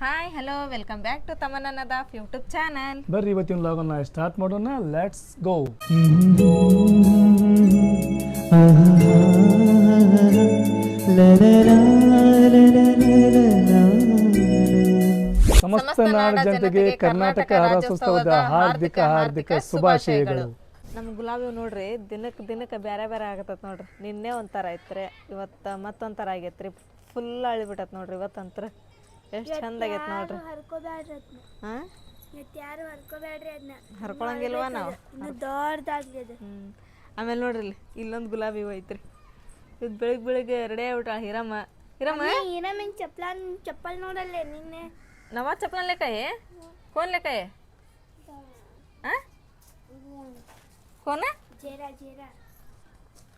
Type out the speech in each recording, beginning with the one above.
Hi hello welcome back to ತಮನ್ನದ YouTube channel ಬರ್ರಿ ಇವತ್ತಿನ ಲಾಗನ್ನ start ಮಾಡೋಣ? ಲೆಟ್ಸ್ ಗೋ ಸಮಸ್ತ ನಾಡ ಜನತೆಗೆ ಕರ್ನಾಟಕ ರಾಜ್ಯೋತ್ಸವದ ಹಾರ್ದಿಕ ಹಾರ್ದಿಕ ಶುಭಾಶಯಗಳು. ನಮ್ಮ ಗುಲಾಬಿ ನೋಡ್ರಿ ದಿನಕ್ಕೆ ದಿನಕ್ಕೆ ಬೇರೆ ಬೇರೆ ಆಗತ್ತ ನೋಡ್ರಿ. ನಿನ್ನೆ ಒಂಥರ ಐತ್ರಿ ಇವತ್ತು ಮತ್ತೊಂಥರ ಆಗೈತ್ರಿ. ಫುಲ್ ಅಳಿಬಿಟ್ಟತ್ ನೋಡ್ರಿ ಇವತ್ತಂತ್ರ. ಎಷ್ಟು ಚಂದ ಆಗೈತೆ ನೋಡ್ರಿ. ಹಾಂ? ಯಾರು ಹರ್ಕೊಳಂಗಿಲ್ವ ನಾವು? ಆಮೇಲೆ ನೋಡ್ರಿ ಇಲ್ಲಿ ಇಲ್ಲೊಂದು ಗುಲಾಬಿ ಹೂ ಐತ್ರಿ. ಇದು ಬೆಳಿಗ್ಗೆ ಬೆಳಿಗ್ಗೆ ರೆಡಿ ಆಗ್ಬಿಟ್ಟಾಳ ಹಿರಮ್ಮ. ಹಿರಮ್ಮ? ಚಪ್ಪಲ ಚಪ್ಪಲ್ ಚಪ್ಪಲ್ ನೋಡಲ್ಲೇ ನಿನ್ನೆ. ನವ ಚಪ್ಪಲ ಲೆಕ್ಕಯೇ? ಕೋನ್ ಲೆಕ್ಕಯೇ? ಹಾಂ ಕೋನ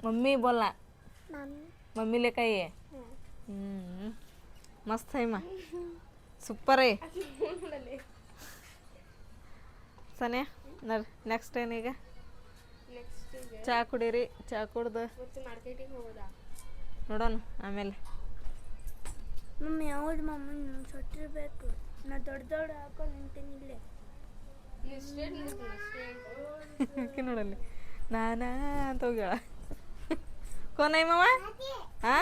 ಮಮ್ಮಿ ಬೋಲ ಮಮ್ಮಿ ಲೆಕ್ಕಯೇ? ಹ್ಮ್. ಮಸ್ತ್ ಐಮ ಸೂಪರ್ ಐ ಸನ್ಯಾ ನರ್ ನೆಕ್ಸ್ಟ್ ಏನೀಗ ಚಾ ಕುಡೀರಿ ಚಾ ಕುಡ್ದು. ನೋಡೋಣ ಆಮೇಲೆ. ಮಮ್ಮಿ ಹೌದು ಮಮ್ಮಿ ನಮ್ಮ ಸೊಟ್ರಿ ನಾ ದೊಡ್ಡ ದೊಡ್ಡ ಹಾಕೊಂಡು ನಿಂತೀನಿ ಇಲ್ಲೇ. ನೋಡಲ್ಲಿ. ನಾನಾ ಅಂತ ಹೋಗ್ಯಾಳ. ಕೊನೆ ಮಾವ? ಹಾ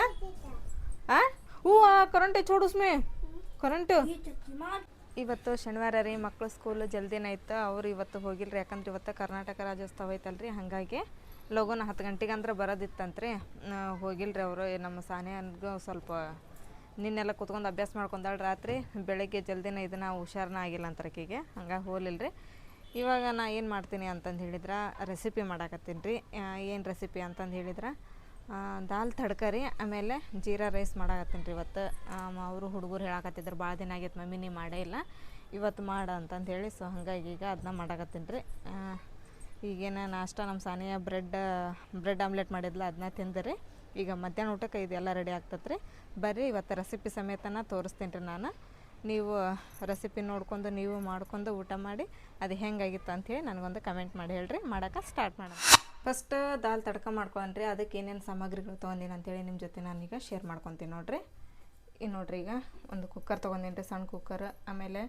ಹಾ ಹೂ ಕರೆಂಟ್ ಚೋಡು ಉಸ್ಮೆ. ಕರೆಂಟ್ ಇವತ್ತು ಶನಿವಾರ ರೀ ಮಕ್ಕಳು ಸ್ಕೂಲ್ ಜಲ್ದಿನ ಇತ್ತು ಅವ್ರು ಇವತ್ತು ಹೋಗಿಲ್ರಿ, ಯಾಕಂದ್ರೆ ಇವತ್ತು ಕರ್ನಾಟಕ ರಾಜ್ಯೋತ್ಸವ ಐತಲ್ರಿ, ಹಾಗಾಗಿ ಲೋಗೋನ ಹತ್ತು ಗಂಟೆಗೆ ಅಂದ್ರೆ ಬರೋದಿತ್ತಂತ್ರಿ. ಹೋಗಿಲ್ಲ ಹೋಗಿಲ್ರಿ ಅವರು ನಮ್ಮ ಸಾನಿಯನ್ಗೂ ಸ್ವಲ್ಪ ನಿನ್ನೆಲ್ಲ ಕುತ್ಕೊಂಡು ಅಭ್ಯಾಸ ಮಾಡ್ಕೊಂಡಾಳ ರಾತ್ರಿ, ಬೆಳಗ್ಗೆ ಜಲ್ದಿನ ಇದನ್ನ ಹುಷಾರನ ಆಗಿಲ್ಲ ಅಂತ ಆಕೆಗೆ, ಹಂಗಾಗಿ ರೀ ಇವಾಗ ನಾ ಏನು ಮಾಡ್ತೀನಿ ಅಂತಂದು ಹೇಳಿದ್ರೆ ರೆಸಿಪಿ ಮಾಡಾಕತ್ತೀನಿ ರೀ. ಏನು ರೆಸಿಪಿ ಅಂತಂದು ಹೇಳಿದ್ರೆ? ದಾಲ್ ತಡ್ಕರಿ, ಆಮೇಲೆ ಜೀರಾ ರೈಸ್ ಮಾಡಾಕತ್ತೀನಿ ರೀ ಇವತ್ತು. ಅವರು ಹುಡುಗರು ಹೇಳಾಕತ್ತಿದ್ರು ಭಾಳ ದಿನ ಆಗೈತೆ ಮಮ್ಮಿ, ನೀ ಮಾಡೇ ಇಲ್ಲ. ಇವತ್ತು ಮಾಡ ಅಂತಂದು ಹೇಳಿ ಸೊ ಹಂಗಾಗಿ ಈಗ ಅದನ್ನ ಮಾಡಾಕತ್ತೀನಿ ರೀ. ಈಗೇನ ನಾಷ್ಟ ನಮ್ಮ ಸಾನಿಯ ಬ್ರೆಡ್ ಬ್ರೆಡ್ ಆಮ್ಲೆಟ್ ಮಾಡಿದ್ಲ ಅದನ್ನ ತಿಂದ್ರಿ ಈಗ ಮಧ್ಯಾಹ್ನ ಊಟಕ್ಕೆ ಇದೆಲ್ಲ ರೆಡಿ ಆಗ್ತತ್ರಿ ಬರ್ರಿ, ಇವತ್ತು ರೆಸಿಪಿ ಸಮೇತನ ತೋರಿಸ್ತೀನಿ ರೀ ನಾನು. ನೀವು ರೆಸಿಪಿ ನೋಡ್ಕೊಂಡು, ನೀವು ಮಾಡ್ಕೊಂಡು ಊಟ ಮಾಡಿ, ಅದು ಹೆಂಗಾಗಿತ್ತು ಅಂಥೇಳಿ ನನಗೊಂದು ಕಮೆಂಟ್ ಮಾಡಿ ಹೇಳ್ರಿ. ಮಾಡೋಕೆ ಸ್ಟಾರ್ಟ್ ಮಾಡೋಣ. ಫಸ್ಟ್ ದಾಲ್ ತಡ್ಕ ಮಾಡ್ಕೊಂಡ್ರಿ, ಅದಕ್ಕೆ ಏನೇನು ಸಾಮಗ್ರಿಗಳು ತೊಗೊಂಡಿನಿ ಅಂತೇಳಿ ನಿಮ್ಮ ಜೊತೆ ನಾನೀಗ ಶೇರ್ ಮಾಡ್ಕೊತೀನಿ ನೋಡಿರಿ. ಈಗ ನೋಡ್ರಿ ಈಗ ಒಂದು ಕುಕ್ಕರ್ ತೊಗೊಂಡಿನಿ ರೀ ಸಣ್ಣ ಕುಕ್ಕರ್ ಆಮೇಲೆ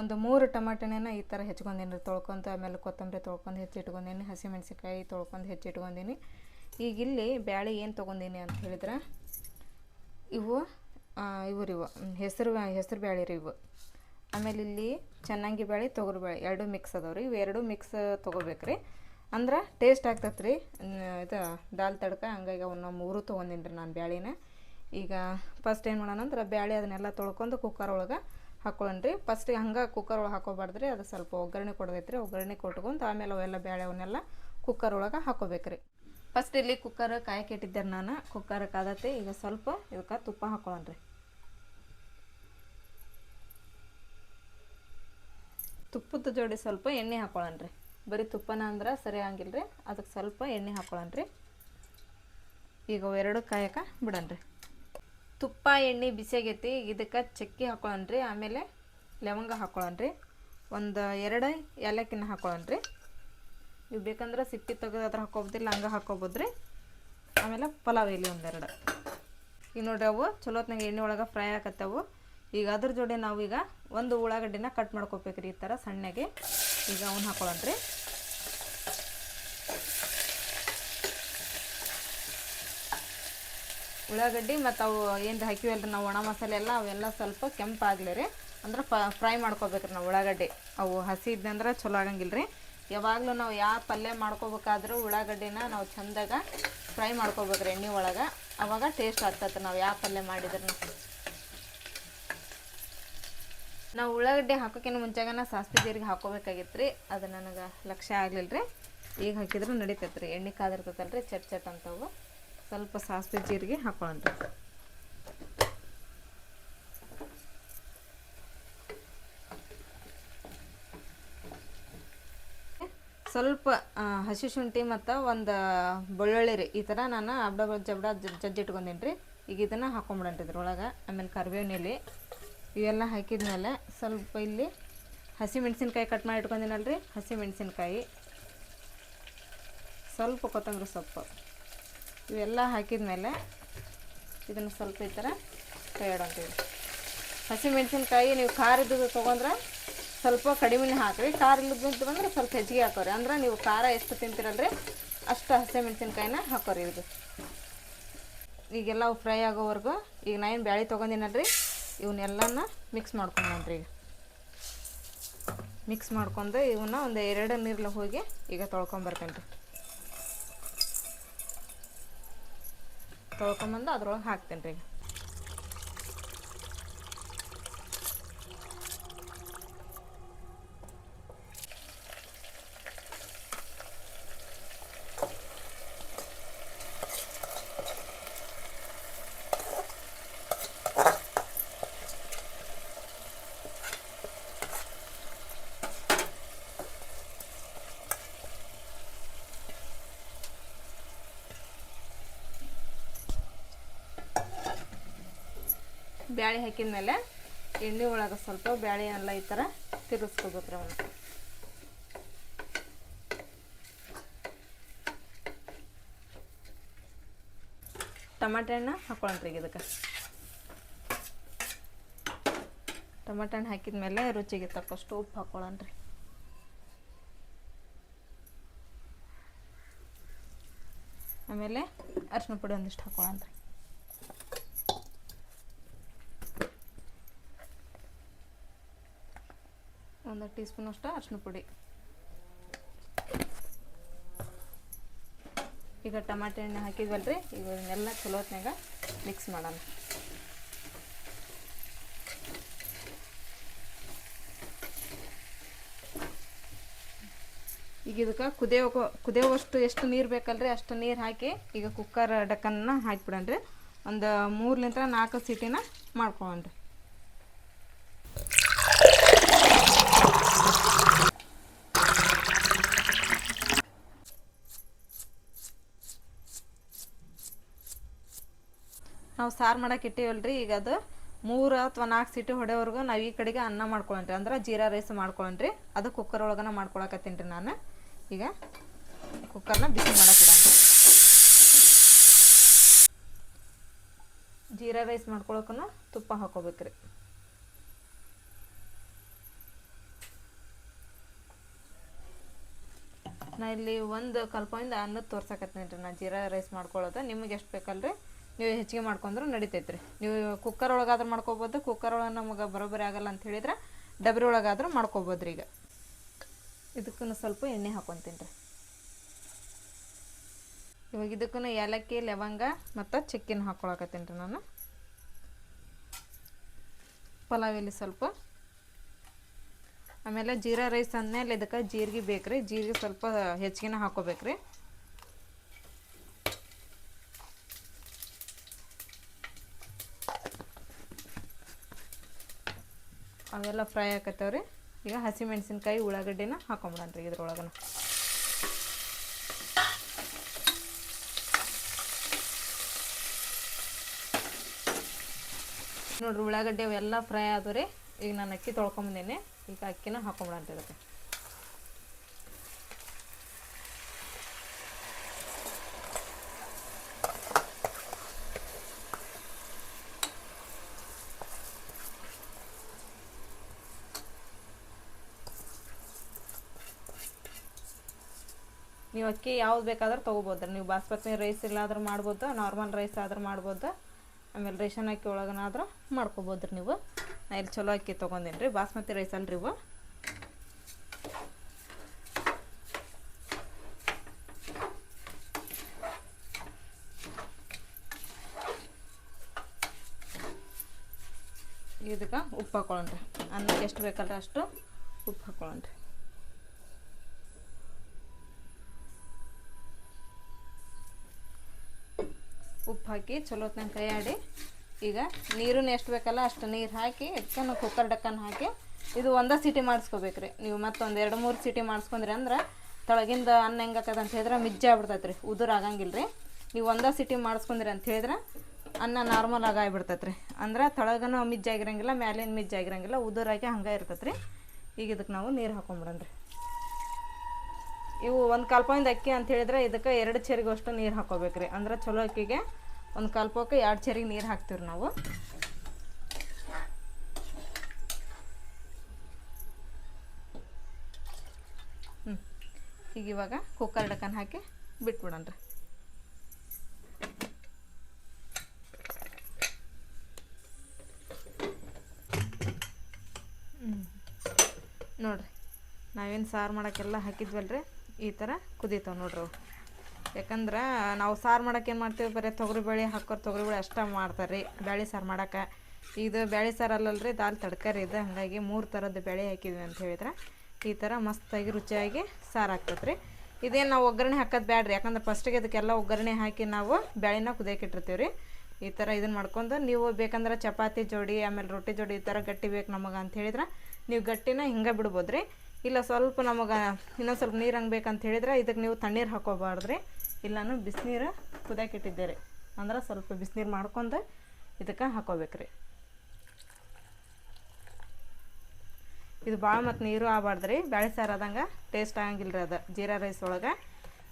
ಒಂದು ಮೂರು ಟಮಾಟೆನ ಈ ಥರ ಹೆಚ್ಕೊಂಡೀನಿ ರೀ ತೊಳ್ಕೊಂತ ಆಮೇಲೆ ಕೊತ್ತಂಬರಿ ತೊಳ್ಕೊಂಡು ಹೆಚ್ಚಿಟ್ಕೊಂಡೀನಿ ಹಸಿಮೆಣ್ಸಿಕಾಯಿ ತೊಳ್ಕೊಂಡು ಹೆಚ್ಚಿಟ್ಕೊಂಡೀನಿ ಈಗ ಇಲ್ಲಿ ಬ್ಯಾಳೆ ಏನು ತೊಗೊಂಡೀನಿ ಅಂತ ಹೇಳಿದ್ರೆ, ಇವು ಇವು ರೀ ಇವು ಹೆಸರು ಹೆಸರು ಬ್ಯಾಳೆ ರೀ ಇವು. ಆಮೇಲೆ ಇಲ್ಲಿ ಚೆನ್ನಾಗಿ ಬ್ಯಾಳಿ ತೊಗರಿ ಬೇಳೆ ಎರಡು ಮಿಕ್ಸ್ ಅದಾವೆ ರೀ ಇವು ಎರಡು ಮಿಕ್ಸ್ ತೊಗೋಬೇಕು ರೀ ಅಂದ್ರೆ ಟೇಸ್ಟ್ ಆಗ್ತೈತೆ ರೀ ಇದು ದಾಲ್ ತಡ್ಕ ಹಂಗಾಗಿ ಅವನ್ನ ಮೂರು ತೊಗೊಂಡಿನಿ ನಾನು ಬ್ಯಾಳಿನ. ಈಗ ಫಸ್ಟ್ ಏನು ಮಾಡೋಣ ಅಂದ್ರೆ ಬ್ಯಾಳೆ ಅದನ್ನೆಲ್ಲ ತೊಳ್ಕೊಂಡು ಕುಕ್ಕರ್ ಒಳಗೆ ಹಾಕೊಳ್ಳೋಣ್ರಿ ಫಸ್ಟಿಗೆ ಹಂಗೆ ಕುಕ್ಕರ್ ಒಳಗೆ ಹಾಕೋಬಾರ್ದ್ರಿ, ಅದು ಸ್ವಲ್ಪ ಒಗ್ಗರಣೆ ಕೊಡ್ದೈತ್ರಿ ಒಗ್ಗರಣೆ ಕೊಟ್ಕೊಂಡು ಆಮೇಲೆ ಅವೆಲ್ಲ ಬ್ಯಾಳೆ ಅವನ್ನೆಲ್ಲ ಕುಕ್ಕರ್ ಒಳಗೆ ಹಾಕೋಬೇಕ್ರಿ. ಫಸ್ಟ್ ಇಲ್ಲಿ ಕುಕ್ಕರ್ ಕಾಯಕ್ಕೆ ಇಟ್ಟಿದ್ದೆ ನಾನು. ಕುಕ್ಕರ್ ಕಾದತ್ತೆ, ಈಗ ಸ್ವಲ್ಪ ಇದಕ್ಕೆ ತುಪ್ಪ ಹಾಕೊಳ್ಳೋಣ್ರಿ ತುಪ್ಪದ ಜೋಡಿ ಸ್ವಲ್ಪ ಎಣ್ಣೆ ಹಾಕೊಳ್ಳೋಣ್ರಿ ಬರೀ ತುಪ್ಪನ ಅಂದ್ರೆ ಸರಿ ರೀ ಅದಕ್ಕೆ ಸ್ವಲ್ಪ ಎಣ್ಣೆ ಹಾಕೊಳ್ಳೋಣ್ರಿ ಈಗ ಎರಡು ಕಾಯಕ ರೀ ತುಪ್ಪ, ಎಣ್ಣೆ ಬಿಸಿಯಾಗೈತಿ. ಇದಕ್ಕೆ ಚಕ್ಕಿ ಹಾಕೊಳ್ಳೋಣ್ರಿ ಆಮೇಲೆ ಲವಂಗ ಹಾಕೊಳ್ಳೋಣ್ರಿ ಒಂದು ಎರಡು ಏಲಕ್ಕಿನ ಹಾಕೊಳ್ಳೋಣ್ರಿ ನೀವು ಬೇಕಂದ್ರೆ ಸಿಪ್ಪಿ ತೆಗೆದು ಅದ್ರ ಹಾಕೋಬೋದಿಲ್ಲ ಹಂಗೆ ಹಾಕೋಬೋದ್ರಿ. ಆಮೇಲೆ ಪಲಾವ್ ಎಲೆ ಒಂದೆರಡು. ಈಗ ನೋಡ್ರಿ ಅವು ಚಲೋತ್ನಾಗ ಎಣ್ಣೆ ಒಳಗೆ ಫ್ರೈ ಆಗತ್ತವು. ಈಗ ಅದ್ರ ಜೋಡಿ ನಾವು ಈಗ ಒಂದು ಉಳ್ಳಾಗಡ್ಡಿನ ಕಟ್ ಮಾಡ್ಕೋಬೇಕ್ರಿ ಈ ಥರ ಸಣ್ಣಗೆ. ಈಗ ಅವ್ನು ಹಾಕೊಳ್ಳೋಣ್ರಿ ಉಳ್ಳಾಗಡ್ಡಿ ಮತ್ತು ಅವು ಏನು ಹಾಕಿವಲ್ಲ ರೀ ನಾವು ಒಣ ಮಸಾಲೆ ಎಲ್ಲ, ಅವೆಲ್ಲ ಸ್ವಲ್ಪ ಕೆಂಪಾಗಲಿ ರೀ. ಅಂದ್ರೆ ಫ್ರೈ ಮಾಡ್ಕೋಬೇಕ್ರಿ ನಾವು ಉಳ್ಳಾಗಡ್ಡಿ. ಅವು ಹಸಿ ಇದ್ದಂದ್ರೆ ಚಲೋ ಆಗಂಗಿಲ್ಲ ರೀ ಯಾವಾಗಲೂ ನಾವು ಯಾವ ಪಲ್ಯ ಮಾಡ್ಕೋಬೇಕಾದ್ರೂ ಉಳ್ಳಾಗಡ್ಡಿನ ನಾವು ಚಂದಾಗ ಫ್ರೈ ಮಾಡ್ಕೋಬೇಕ್ರಿ ಎಣ್ಣೆ ಒಳಗೆ. ಅವಾಗ ಟೇಸ್ಟ್ ಆಗ್ತೈತೆ ನಾವು ಯಾವ ಪಲ್ಯ ಮಾಡಿದ್ರೂ ನಾವು ಉಳ್ಳಾಗಡ್ಡಿ ಹಾಕೋಕ್ಕಿಂತ ಮುಂಚಾಗನ ಸಾಸಿವೆ ಜೀರಿಗೆ ಹಾಕೋಬೇಕಾಗಿತ್ತು ರೀ ಅದು ನನಗೆ ಲಕ್ಷ್ಯ ಆಗಲಿಲ್ಲ ರೀ ಈಗ ಹಾಕಿದ್ರೆ ನಡೀತೈತೆ ರೀ ಎಣ್ಣೆ ಕಾದಿರ್ತೈತಲ್ಲ ರೀ ಚಟ್ ಚಟ್ ಅಂತವು. ಸ್ವಲ್ಪ ಸಾಸಿವೆ ಜೀರಿಗೆ ಹಾಕೊಳ್ಳೋಣ್ರಿ ಸ್ವಲ್ಪ ಹಸಿ ಶುಂಠಿ ಮತ್ತು ಒಂದು ಬೆಳ್ಳುಳ್ಳಿ ರೀ. ಈ ಥರ ನಾನು ಅಬ್ಡ ಜಬ್ಡ ಜಜ್ಜಿ ಇಟ್ಕೊಂಡೀನಿ ರೀ ಈಗ ಇದನ್ನು ಹಾಕೊಂಬಿಡಂರಿ ಇದ್ರೊಳಗೆ. ಆಮೇಲೆ ಕರಿಬೇವಿನ ಎಲೆ, ಇವೆಲ್ಲ ಹಾಕಿದ್ಮೇಲೆ ಸ್ವಲ್ಪ ಇಲ್ಲಿ ಹಸಿ ಮೆಣಸಿನ್ಕಾಯಿ ಕಟ್ ಮಾಡಿ ಇಟ್ಕೊಂಡಿನಲ್ರಿ. ಹಸಿ ಮೆಣಸಿನ್ಕಾಯಿ. ಸ್ವಲ್ಪ ಕೊತ್ತಂಬರಿ ಸೊಪ್ಪು. ಇವೆಲ್ಲ ಹಾಕಿದ್ಮೇಲೆ ಇದನ್ನು ಸ್ವಲ್ಪ ಈ ಥರ ಹಸಿ ಹಸಿಮೆಣ್ಸಿನ್ಕಾಯಿ ನೀವು ಖಾರ ಇದ್ದದ್ದು ತೊಗೊಂಡ್ರೆ ಸ್ವಲ್ಪ ಕಡಿಮೆನೇ ಹಾಕ್ರಿ. ಖಾರ ಇಲ್ಲದ್ದು ಬಂದರೆ ಸ್ವಲ್ಪ ಹೆಚ್ಚಿಗೆ ಹಾಕೋರಿ. ಅಂದ್ರೆ ನೀವು ಖಾರ ಎಷ್ಟು ತಿಂತೀರಲ್ರಿ ಅಷ್ಟು ಹಸಿಮೆಣ್ಸಿನ್ಕಾಯಿನ ಹಾಕೋರಿ ಇದು. ಈಗೆಲ್ಲ ಫ್ರೈ ಆಗೋವರೆಗೂ ಈಗ ನಾ ಏನು ಬ್ಯಾಳಿ ತೊಗೊಂಡಿನಲ್ರಿ, ಇವನ್ನೆಲ್ಲನ ಮಿಕ್ಸ್ ಮಾಡ್ಕೊಂಡ್ರಿ ಈಗ. ಮಿಕ್ಸ್ ಮಾಡ್ಕೊಂಡು ಇವನ್ನ ಒಂದು ಎರಡು ನೀರಲ್ಲಿ ಹೋಗಿ ಈಗ ತೊಳ್ಕೊಂಬರ್ತೇನೆ ರೀ ತೊಳ್ಕೊಂಬಂದು ಅದ್ರೊಳಗೆ ಹಾಕ್ತೇನೆ ರೀ ಈಗ ಹಾಕಿದ ಮೇಲೆ ಎಣ್ಣೆ ಒಳಗೆ ಸ್ವಲ್ಪ ಬ್ಯಾಳೆ ಎಲ್ಲ ಈ ಥರ ತಿರುಗಿಸ್ಕೋಬೇಕ್ರಿ ಅವನ್ನ. ಟಮಾಟೆ ಹಣ್ಣು ಹಾಕೊಳಂತ್ರಿ ಈಗ ಇದಕ್ಕೆ. ಟಮಾಟೆ ಹಣ್ಣು ಹಾಕಿದ ಮೇಲೆ ರುಚಿಗೆ ತಕ್ಕಷ್ಟು ಉಪ್ಪು ರೀ ಆಮೇಲೆ ಅರ್ಶಿನ ಪುಡಿ ಒಂದಿಷ್ಟು ಹಾಕೊಳ್ಳೋಣ್ರಿ. ಒಂದು ಟೀ ಸ್ಪೂನ್ ಅಷ್ಟು ಅರ್ಶಿನ ಪುಡಿ. ಈಗ ಟಮಾಟೆ ಎಣ್ಣೆ ಹಾಕಿದ್ವಲ್ರಿ? ಈಗ ಇದನ್ನೆಲ್ಲ ಚಲೋ ಮಿಕ್ಸ್ ಮಾಡೋಣ. ಈಗ ಇದಕ್ಕೆ ಕುದಿಯೋ ಕುದಿಯೋವಷ್ಟು ಎಷ್ಟು ನೀರು ಬೇಕಲ್ರಿ? ಅಷ್ಟು ನೀರು ಹಾಕಿ ಈಗ ಕುಕ್ಕರ್ ಡಕ್ಕನ್ನ ಹಾಕಿಬಿಡಣ್ರಿ. ಒಂದು ಮೂರ್ಲಿಂದ ನಾಲ್ಕು ಸೀಟಿನ ಮಾಡ್ಕೊಳ್ಳೋಣ್ರಿ ನಾವು ಸಾರು ಮಾಡಕ್ಕೆ ಇಟ್ಟಿವಲ್ರಿ, ಈಗ ಅದು ಮೂರು ಅಥವಾ ನಾಲ್ಕು ಸೀಟಿ ಹೊಡೆವರೆಗೂ ನಾವು ಈ ಕಡೆಗೆ ಅನ್ನ ಮಾಡ್ಕೊಳನ್ರಿ ಅಂದ್ರೆ ಜೀರಾ ರೈಸ್ ಮಾಡ್ಕೊಳ್ಳೋಣ್ರಿ ಅದು ಕುಕ್ಕರ್ ಒಳಗನ ಮಾಡ್ಕೊಳಕತ್ತೀನಿ ರೀ ನಾನು. ಈಗ ಕುಕ್ಕರ್ನ ಬಿಸಿ ಮಾಡಕ್ಕೆ ಜೀರಾ ರೈಸ್ ಮಾಡ್ಕೊಳಕ್ಕೂ ತುಪ್ಪ ಹಾಕೋಬೇಕ್ರಿ. ನಾ ಇಲ್ಲಿ ಒಂದು ಕಲ್ಪದಿಂದ ಅನ್ನದ ತೋರ್ಸಕತ್ತೀನಿ ರೀ ನಾ ಜೀರಾ ರೈಸ್ ಮಾಡ್ಕೊಳ್ಳೋದು ನಿಮಗೆ ಎಷ್ಟು ಬೇಕಲ್ರಿ? ನೀವು ಹೆಚ್ಚಿಗೆ ಮಾಡ್ಕೊಂಡ್ರು ನಡಿತೈತೆ ರೀ ನೀವು ಕುಕ್ಕರ್ ಒಳಗಾದ್ರೂ ಮಾಡ್ಕೊಬೋದು ಕುಕ್ಕರ್ ಒಳಗೆ ನಮಗೆ ಬರೋಬ್ಬರಿ ಆಗಲ್ಲ ಅಂತ ಹೇಳಿದ್ರೆ ಡಬರಿ ಒಳಗಾದ್ರೂ ಮಾಡ್ಕೊಬೋದು ರೀ ಈಗ. ಇದಕ್ಕೂ ಸ್ವಲ್ಪ ಎಣ್ಣೆ ಹಾಕೊತೀನಿ ರೀ ಇವಾಗ ಇದಕ್ಕೂ ಏಲಕ್ಕಿ, ಲವಂಗ ಮತ್ತು ಚಿಕ್ಕಿನ ಹಾಕ್ಕೊಳಕತ್ತೀನಿ ರೀ ನಾನು. ಎಲ್ಲಿ ಸ್ವಲ್ಪ. ಆಮೇಲೆ ಜೀರಾ ರೈಸ್ ಅಂದಮೇಲೆ ಇದಕ್ಕೆ ಜೀರಿಗೆ ರೀ ಜೀರಿಗೆ ಸ್ವಲ್ಪ ಹೆಚ್ಚಿಗೆನ ಹಾಕೋಬೇಕ್ರಿ. ಅವೆಲ್ಲ ಫ್ರೈ ಆಕತ್ತವ್ರಿ. ಈಗ ಹಸಿಮೆಣ್ಸಿನ್ಕಾಯಿ, ಉಳ್ಳಾಗಡ್ಡಿನ ಹಾಕೊಂಬಿಡನ್ರಿ ಇದ್ರೊಳಗನ. ನೋಡ್ರಿ ಉಳ್ಳಾಗಡ್ಡೆ ಅವೆಲ್ಲ ಫ್ರೈ ಆದವ್ರಿ, ಈಗ ನಾನು ಅಕ್ಕಿ ತೊಳ್ಕೊಂಬಂದೇನೆ. ಈಗ ಅಕ್ಕಿನ ಹಾಕೊಂಬಿಡನ್ರಿ ಇದಕ್ಕೆ. ಅಕ್ಕಿ ಯಾವ್ದು ಬೇಕಾದ್ರೂ ತೊಗೋಬೋದು. ನೀವು ಬಾಸ್ಮತಿ ರೈಸ್ ಇಲ್ಲಾದ್ರೂ ಮಾಡ್ಬೋದು ನಾರ್ಮಲ್ ರೈಸ್ ಆದರೂ ಮಾಡ್ಬೋದು, ಆಮೇಲೆ ರೇಷನ್ ಅಕ್ಕಿ ಒಳಗನಾದ್ರೂ ಮಾಡ್ಕೊಬೋದು ರೀ ನೀವು. ನಾ ಇಲ್ಲಿ ಚಲೋ ಅಕ್ಕಿ ತೊಗೊಂಡಿನಿ ರೀ, ಬಾಸ್ಮತಿ ರೈಸ್ ಅಲ್ರಿ ಇವು. ಇದಕ್ಕೆ ಉಪ್ಪು ಹಾಕೊಳ್ಳೋಣ್ರಿ ಅನ್ನಕ್ಕೆ ಎಷ್ಟು ಬೇಕಲ್ರಿ ಅಷ್ಟು ಉಪ್ಪು ಹಾಕೊಳ್ಳೋಣ್ರಿ ಹಾಕಿ ಚಲೋ ಕೈಯಾಡಿ ಈಗ ನೀರನ್ನ ಎಷ್ಟು ಬೇಕಲ್ಲ ಅಷ್ಟು ನೀರು ಹಾಕಿ ಇದಕ್ಕೆ ನಾವು ಕುಕ್ಕರ್ ಡಕ್ಕನ್ ಹಾಕಿ, ಇದು ಒಂದೇ ಸೀಟಿ ಮಾಡಿಸ್ಕೋಬೇಕ್ರಿ. ನೀವು ಮತ್ತೊಂದು ಎರಡು ಮೂರು ಸೀಟಿ ಮಾಡಿಸ್ಕೊಂಡ್ರಿ ಅಂದ್ರೆ ತೊಳಗಿಂದ ಅನ್ನ ಹೆಂಗಾಕದ ಅಂತ ಹೇಳಿದ್ರೆ ಮಿಜ್ಜೆ ಆಗ್ಬಿಡ್ತೈತೆ ರೀ ಉದುರು ಆಗಂಗಿಲ್ಲ ರೀ ನೀವು ಒಂದೇ ಸೀಟಿ ಮಾಡಿಸ್ಕೊಂಡ್ರಿ ಅಂತ ಹೇಳಿದ್ರೆ ಅನ್ನ ನಾರ್ಮಲ್ ಆಗಿ ರೀ ಅಂದ್ರೆ ತೊಳಗನ ಮಿಜ್ಜಾಗಿರಂಗಿಲ್ಲ ಮ್ಯಾಲಿನ ಮಿಜ್ಜಾಗಿರಂಗಿಲ್ಲ ಉದುರಾಗಿ ಹಂಗೆ ಇರ್ತೈತೆ ರೀ ಈಗ ಇದಕ್ಕೆ ನಾವು ನೀರು ಹಾಕೊಂಬಿಡನ್ರಿ ಇವು ಒಂದು ಕಲ್ಪದಿಂದ ಅಕ್ಕಿ ಅಂತ ಹೇಳಿದ್ರೆ ಇದಕ್ಕೆ ಎರಡು ಚೆರಿಗಷ್ಟು ನೀರು ಹಾಕೋಬೇಕ್ರಿ. ಅಂದ್ರೆ ಚಲೋ ಅಕ್ಕಿಗೆ ಒಂದು ಕಲ್ಪಕ್ಕೆ ಎರಡು ಚರಿಗೆ ನೀರು ಹಾಕ್ತೀವಿ ನಾವು. ಹ್ಞೂ ಈಗ ಇವಾಗ ಕುಕ್ಕರ್ ಡಕ್ಕನ್ ಹಾಕಿ ಬಿಟ್ಬಿಡೋಣ ರೀ ನೋಡಿರಿ, ನಾವೇನು ಸಾರು ಮಾಡೋಕ್ಕೆಲ್ಲ ಹಾಕಿದ್ವಲ್ರಿ? ಈ ಥರ ಕುದೀತಾವೆ ನೋಡ್ರಿ ಅವು. ಯಾಕಂದ್ರೆ ನಾವು ಸಾರು ಮಾಡಕ್ಕೆ ಏನು ಮಾಡ್ತೀವಿ? ಬರೀ ತೊಗರಿಬೇಳೆ ಹಾಕೋರು ತೊಗರಿಬೇಳೆ ಅಷ್ಟೇ ಮಾಡ್ತಾರೆ ರೀ ಬ್ಯಾಳಿ ಸಾರು ಮಾಡಕ್ಕೆ ಇದು ಬ್ಯಾಳಿ ಸಾರು ಅಲ್ಲಲ್ರಿ, ದಾಲ್ ತಡ್ಕರಿ ಇದು. ಹಾಗಾಗಿ ಮೂರು ಥರದ ಬೇಳೆ ಹಾಕಿದ್ವಿ ಅಂತ ಹೇಳಿದ್ರೆ. ಈ ಥರ ಮಸ್ತಾಗಿ ರುಚಿಯಾಗಿ ಸಾರು ಆಗ್ತದೆ ರೀ ಇದೇನು ನಾವು ಒಗ್ಗರಣೆ ಹಾಕೋದು ಬ್ಯಾಡ್ರಿ. ಯಾಕಂದ್ರೆ ಫಸ್ಟಿಗೆ ಅದಕ್ಕೆಲ್ಲ ಒಗ್ಗರಣೆ ಹಾಕಿ ನಾವು ಕುದಿಯಕ್ಕೆ ಇಟ್ಟಿರ್ತೀವಿ ರೀ ಈ ಥರ ಇದನ್ನು ಮಾಡ್ಕೊಂಡು ನೀವು ಬೇಕಂದ್ರೆ ಚಪಾತಿ ಜೋಡಿ, ಆಮೇಲೆ ರೊಟ್ಟಿ ಜೋಡಿ ಈ ಥರ ಗಟ್ಟಿ ಬೇಕು ನಮಗೆ ಅಂತ ಹೇಳಿದ್ರೆ. ನೀವು ಗಟ್ಟಿನ ಹಿಂಗೆ ಬಿಡ್ಬೋದು ರೀ ಇಲ್ಲ ಸ್ವಲ್ಪ ನಮಗೆ ಇನ್ನೊಂದು ಸ್ವಲ್ಪ ನೀರು ಹಂಗೆ ಬೇಕಂತ ಹೇಳಿದ್ರೆ ಇದಕ್ಕೆ ನೀವು ತಣ್ಣೀರು ಇಲ್ಲಾನು ಬಿಸಿನೀರು ಕುದಿಯಕ್ಕೆ ಇಟ್ಟಿದ್ದೆ ರೀ ಅಂದ್ರೆ ಸ್ವಲ್ಪ ಬಿಸಿನೀರು ಮಾಡ್ಕೊಂಡು ಇದಕ್ಕೆ ಹಾಕೋಬೇಕ್ರಿ. ಇದು ಭಾಳ ಮತ್ತು ನೀರು ಆಗಬಾರ್ದು ರೀ ಬ್ಯಾಳೆ ಸಾರು ಆದಂಗೆ ಟೇಸ್ಟ್ ಆಗಂಗಿಲ್ಲ ರೀ ಅದು. ಜೀರಾ ರೈಸ್ ಒಳಗೆ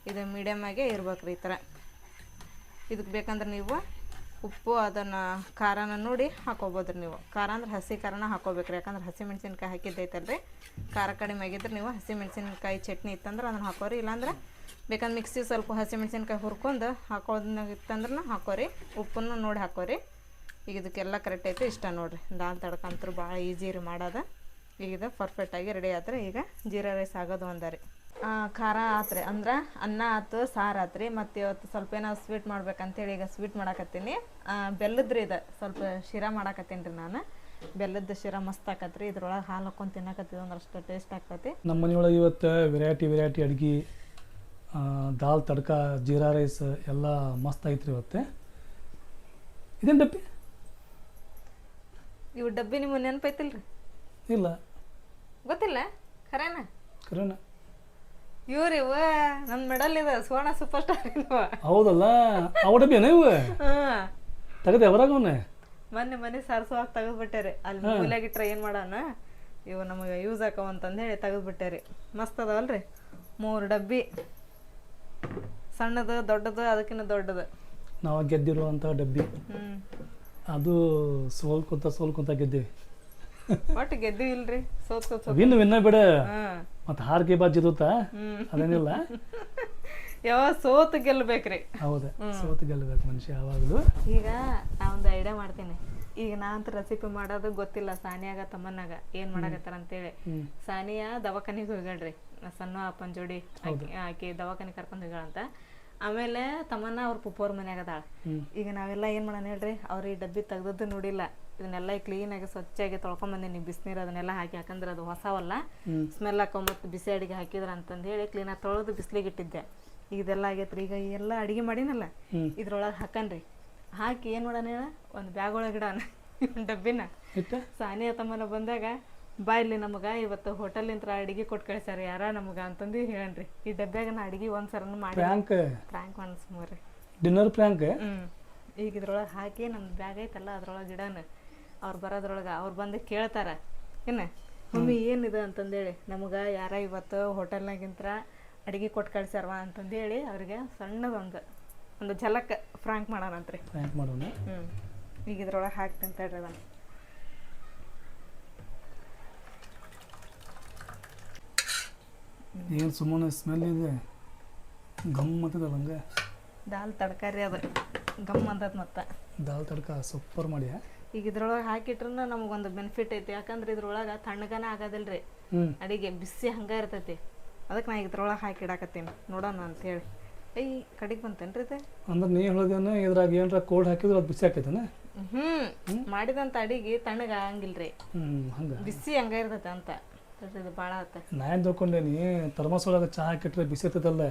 ಇದು ಮೀಡಿಯಮ್ಮಾಗೆ ಇರ್ಬೇಕು ರೀ ಈ ಥರ ಇದಕ್ಕೆ ಬೇಕಂದ್ರೆ ನೀವು ಉಪ್ಪು, ಅದನ್ನು, ಖಾರನ ನೋಡಿ ಹಾಕೋಬೋದು ರೀ ನೀವು. ಖಾರ ಅಂದ್ರೆ ಹಸಿ ಖಾರನ ಹಾಕೋಬೇಕು ರೀ ಯಾಕಂದ್ರೆ ಹಸಿ ಮೆಣಸಿನ್ಕಾಯಿ ಹಾಕಿದ್ದೈತಲ್ರಿ. ಖಾರ ಕಡಿಮೆ ಆಗಿದ್ರೆ ನೀವು ಹಸಿ ಮೆಣಸಿನ್ಕಾಯಿ ಚಟ್ನಿ ಇತ್ತಂದ್ರೆ ಅದನ್ನು ಹಾಕೋರಿ. ಇಲ್ಲಾಂದ್ರೆ ಬೇಕಂದ್ರೆ ಮಿಕ್ಸಿ ಸ್ವಲ್ಪ ಹಸಿ ಮೆಣಸಿನ್ಕಾಯಿ ಹುರ್ಕೊಂಡು ಹಾಕೋದ್ನಾಗಿತ್ತಂದ್ರೆ ಹಾಕೋರಿ. ಉಪ್ಪನ್ನು ನೋಡಿ ಹಾಕೋರಿ. ಈಗ ಇದಕ್ಕೆಲ್ಲ ಕರೆಕ್ಟ್ ಐತೆ, ಇಷ್ಟ ನೋಡಿರಿ. ದಾಲ್ ತಡ್ಕಂತರು ಭಾಳ ಈಜಿ ರೀ ಮಾಡೋದು. ಈಗ ಇದು ಪರ್ಫೆಕ್ಟಾಗಿ ರೆಡಿ ಆತ್ರಿ. ಈಗ ಜೀರಾ ರೈಸ್ ಆಗೋದು ಒಂದರಿ ಖಾರ ಆತ್ರಿ. ಅಂದ್ರೆ ಅನ್ನ ಆತು, ಸಾರು ಆತ್ರಿ. ಮತ್ತು ಇವತ್ತು ಸ್ವಲ್ಪ ಏನೋ ಸ್ವೀಟ್ ಮಾಡ್ಬೇಕಂತೇಳಿ ಈಗ ಸ್ವೀಟ್ ಮಾಡಾಕತ್ತೀನಿ. ಬೆಲ್ಲದ್ರಿ ಇದು. ಸ್ವಲ್ಪ ಶಿರಾ ಮಾಡಾಕತ್ತೀನಿ ರೀ ನಾನು. ಬೆಲ್ಲದ ಶಿರಾ ಮಸ್ತ್ ಆಕತ್ರಿ. ಇದ್ರೊಳಗೆ ಹಾಲು ಹಾಕೊಂಡು ತಿನ್ನಕತ್ತೀವಿ ಅಂದ್ರೆ ಅಷ್ಟು ಟೇಸ್ಟ್ ಆಗ್ತೈತಿ ನಮ್ಮ ಮನೆಯೊಳಗೆ ಇವತ್ತು ವೆರೈಟಿ ವೆರೈಟಿ ಅಡ್ಗೆ ದಾಲ್ ತಡ್ಕ ಜೀರಾ ರೈಸ್ ಎಲ್ಲ ಮಸ್ತ್ ಐತ್ರಿ ಇವತ್ತೆ. ಇದೇನು ಡಬ್ಬಿ? ಇವು ಡಬ್ಬಿ ನಿಮಗೆ ನೆನಪೈತಿಲ್ರಿ? ಇಲ್ಲ. ಗೊತ್ತಿಲ್ಲ? ಖರೇನ? ಖರೇನ. ಇವ್ರಿ ಇವ ನನ್ನ ಮೆಡಲ್ ಇದೆ ಸುವರ್ಣ ಸೂಪರ್ ಸ್ಟಾರ್ ಹೌದಲ್ಲ? ಅವ ಡಬ್ಬಿ ಏನ ಇವು ತೆಗದೆ ಯಾವ್ರಾಗ ಅವನ್ನ ಮೊನ್ನೆ ಮನೆ ಸಾರಿಸುವಾಗ ತೆಗೆದ್ಬಿಟ್ಟೆ ಅಲ್ಲಿ ಮೂಲೆಗಿಟ್ರೆ ಏನು ಮಾಡೋಣ ಇವು ನಮಗೆ ಯೂಸ್ ಆಕವ ಅಂತಂದು ಹೇಳಿ ತೆಗೆದ್ಬಿಟ್ಟೆ ರೀ ಮಸ್ತ್ ಅದಾವಲ್ರಿ? ಮೂರು ಡಬ್ಬಿ. ಸಣ್ಣದು ದೊಡ್ಡದು ಅದಕ್ಕಿಂತ ದೊಡ್ಡದು. ನಾವು ಗೆದ್ದಿರುವಂಥ ಡಬ್ಬಿ. ಅದು ಸೋಲ್ಕೊಂತ ಸೋಲ್ಕೊಂತ ಗೆದ್ದೀವಿ. ಒಟ್ಟು ಗೆದ್ದಿವಿ ಇಲ್ರಿ. ಸೋತ್ ಸೋತ್ ವಿನ್ ವಿನ್ನ ಬಿಡ. ಮತ್ತೆ ಮತ್ತು ಹಾರ್ಗೆ ಬಾಜಿರುತ್ತ ಹ್ಞೂ ಅದೇನಿಲ್ಲ. ಯಾವ ಸೋತ್ ಗೆಲ್ಬೇಕ್ರಿ. ಹೌದು. ಸೋತು ಗೆಲ್ಲಬೇಕು ಮನುಷ್ಯ ಯಾವಾಗಲೂ. ಈಗ ನಾ ಒಂದು ಐಡಿಯಾ ಮಾಡ್ತೀನಿ. ಈಗ ನಾ ಅಂತ ರೆಸಿಪಿ ಮಾಡೋದು ಗೊತ್ತಿಲ್ಲ ಸಾನಿಯಾಗ ತಮ್ಮನಾಗ ಏನು ಮಾಡಾಕತ್ತಾರ ಅಂತೇಳಿ. ಸಾನಿಯಾ ದವಾಖಾನಿಗೆ ಹೋಗ್ಯಾಳ್ರಿ. ಸಣ್ಣ ಅಪ್ಪನ ಜೋಡಿ ಆಕಿ ಆಕಿ ದವಾಖಾನಿಗೆ ಕರ್ಕೊಂಡು ಹೋಗ್ಯಾಳಂತ. ಆಮೇಲೆ ತಮ್ಮನ್ನ ಅವ್ರ ಪುಪ್ಪೋರ್ ಮನ್ಯಾಗ ಅದಾಳ. ಈಗ ನಾವೆಲ್ಲ ಏನ್ ಮಾಡೋಣ ಹೇಳ್ರಿ? ಅವ್ರ ಈ ಡಬ್ಬಿ ತೆಗ್ದದ್ದು ನೋಡಿಲ್ಲ. ಇದನ್ನೆಲ್ಲ ಆಗಿ ಸ್ವಚ್ಛಾಗಿ ತೊಳ್ಕೊಂಬಂದಿನಿ ಬಿಸಿನೀರು ಅದನ್ನೆಲ್ಲ ಹಾಕಿ ಯಾಕಂದ್ರೆ ಅದು ಹೊಸವಲ್ಲ. ಸ್ಮೆಲ್ ಹಾಕೋ ಮತ್ತು ಬಿಸಿ ಅಡಿಗೆ ಹಾಕಿದ್ರ ಅಂತಂದು ಹೇಳಿ ಕ್ಲೀನಾಗಿ ತೊಳೆದು ಬಿಸಿಲಿಗೆ ಇಟ್ಟಿದ್ದೆ. ಈಗ ಇದೆಲ್ಲ ಆಗೈತ್ರಿ. ಈಗ ಎಲ್ಲ ಅಡಿಗೆ ಮಾಡಿನಲ್ಲ. ಇದ್ರೊಳಗೆ ಹಾಕನ್ರಿ. ಹಾಕಿ ಏನು ಮಾಡೋಣ ಹೇಳ? ಒಂದು ಬ್ಯಾಗ್ ಒಳಗೆ ಇಡೋಣ. ಡಬ್ಬಿನ. ಸಾನಿಯ ಸಾನಿ ತಮ್ಮನ ಬಂದಾಗ ಬಾ ಇಲ್ಲಿ ನಮಗೆ ಇವತ್ತು ಹೋಟೆಲಿಂತ್ರ ಅಡಿಗೆ ಕೊಟ್ಟು ಕಳಿಸ್ಯಾರ ಯಾರ ನಮಗೆ ಅಂತಂದು ಹೇಳನ್ರಿ. ಈ ಡಬ್ಬ್ಯಾಗ ನಾ ಅಡಿಗೆ ಒಂದು ಸರನು ಮಾಡಿ. ಪ್ರ್ಯಾಂಕ್ ಫ್ರಾಂಕ್ ಮಾಡಿಸ್ಮೋರಿ ಡಿನ್ನರ್ ಪ್ರ್ಯಾಂಕ್ ಹ್ಞೂ ಈಗ ಇದ್ರೊಳಗೆ ಹಾಕಿ ನಮ್ಮ ಬ್ಯಾಗ್ ಐತಲ್ಲ ಅದ್ರೊಳಗೆ ಗಿಡನ ಅವ್ರು ಬರೋದ್ರೊಳಗೆ ಅವ್ರು ಬಂದು ಕೇಳ್ತಾರೆ. ಏನು? ಮಮ್ಮಿ ಏನಿದೆ ಅಂತಂದೇಳಿ. ನಮಗೆ ಯಾರ ಇವತ್ತು ಹೋಟೆಲ್ನಾಗಿಂತ್ರ ಅಡಿಗೆ ಕೊಟ್ಟು ಕಳ್ಸ್ಯಾರವ? ಅಂತಂದೇಳಿ ಅವ್ರಿಗೆ ಸಣ್ಣದೊಂದು ಒಂದು ಝಲಕ್ ಫ್ರಾಂಕ್ ಮಾಡೋಣಂತ್ರಿ. ಫ್ರಾಂಕ್ ಮಾಡೋಣ. ಹ್ಞೂ ಈಗ ಇದ್ರೊಳಗೆ ಹಾಕ್ತೀನಿ ತಡ್ರಿ ಅದನ್ನು. ಏನು ಸುಮ್ಮನೆ ಸ್ಮೆಲ್ ಇದೆ? ಗಮ್ ಅಂತದಲ್ಲ ಹಂಗೆ. ದಾಲ್ ತಡ್ಕಾರಿ ಅದು. ಗಮ್ ಅಂತದ್ ಮತ್ತೆ. ದಾಲ್ ತಡ್ಕ ಸೂಪರ್ ಮಾಡಿ ಈಗ ಇದ್ರೊಳಗೆ ಹಾಕಿಟ್ರೂ ನಮಗೊಂದು ಬೆನಿಫಿಟ್ ಐತಿ. ಯಾಕಂದ್ರೆ ಇದ್ರೊಳಗೆ ತಣ್ಣಗನ ಆಗೋದಿಲ್ರಿ. ಅಡಿಗೆ ಬಿಸಿ ಹಂಗೆ ಇರ್ತೈತಿ. ಅದಕ್ಕೆ ನಾ ಇದ್ರೊಳಗೆ ಹಾಕಿ ಇಡಾಕತ್ತೀನಿ ನೋಡೋಣ ಅಂತೇಳಿ. ಐ ಕಡಿಗೆ ಬಂತೇನ್ರಿ ಇದೆ? ಅಂದ್ರೆ ನೀ ಹೇಳೋದೇನು ಇದ್ರಾಗ ಏನರ ಕೋಲ್ಡ್ ಹಾಕಿದ್ರೆ ಅದು ಬಿಸಿ ಆಕೈತೇನ? ಹ್ಞೂ ಮಾಡಿದಂಥ ಅಡಿಗೆ ತಣ್ಣಗೆ ರೀ ಹ್ಞೂ ಹಂಗೆ. ಬಿಸಿ ಹಂಗೆ ಇರ್ತೈತೆ ಅಂತ ಭಾಳ ಆತ. ನಾ ಏನು ತಿಳ್ಕೊಂಡೇನಿ ಥರ್ಮಸ್ ಒಳಗೆ ಚಹಾ ಹಾಕಿಟ್ರೆ ಬಿಸಿ ಇರ್ತದಲ್ಲ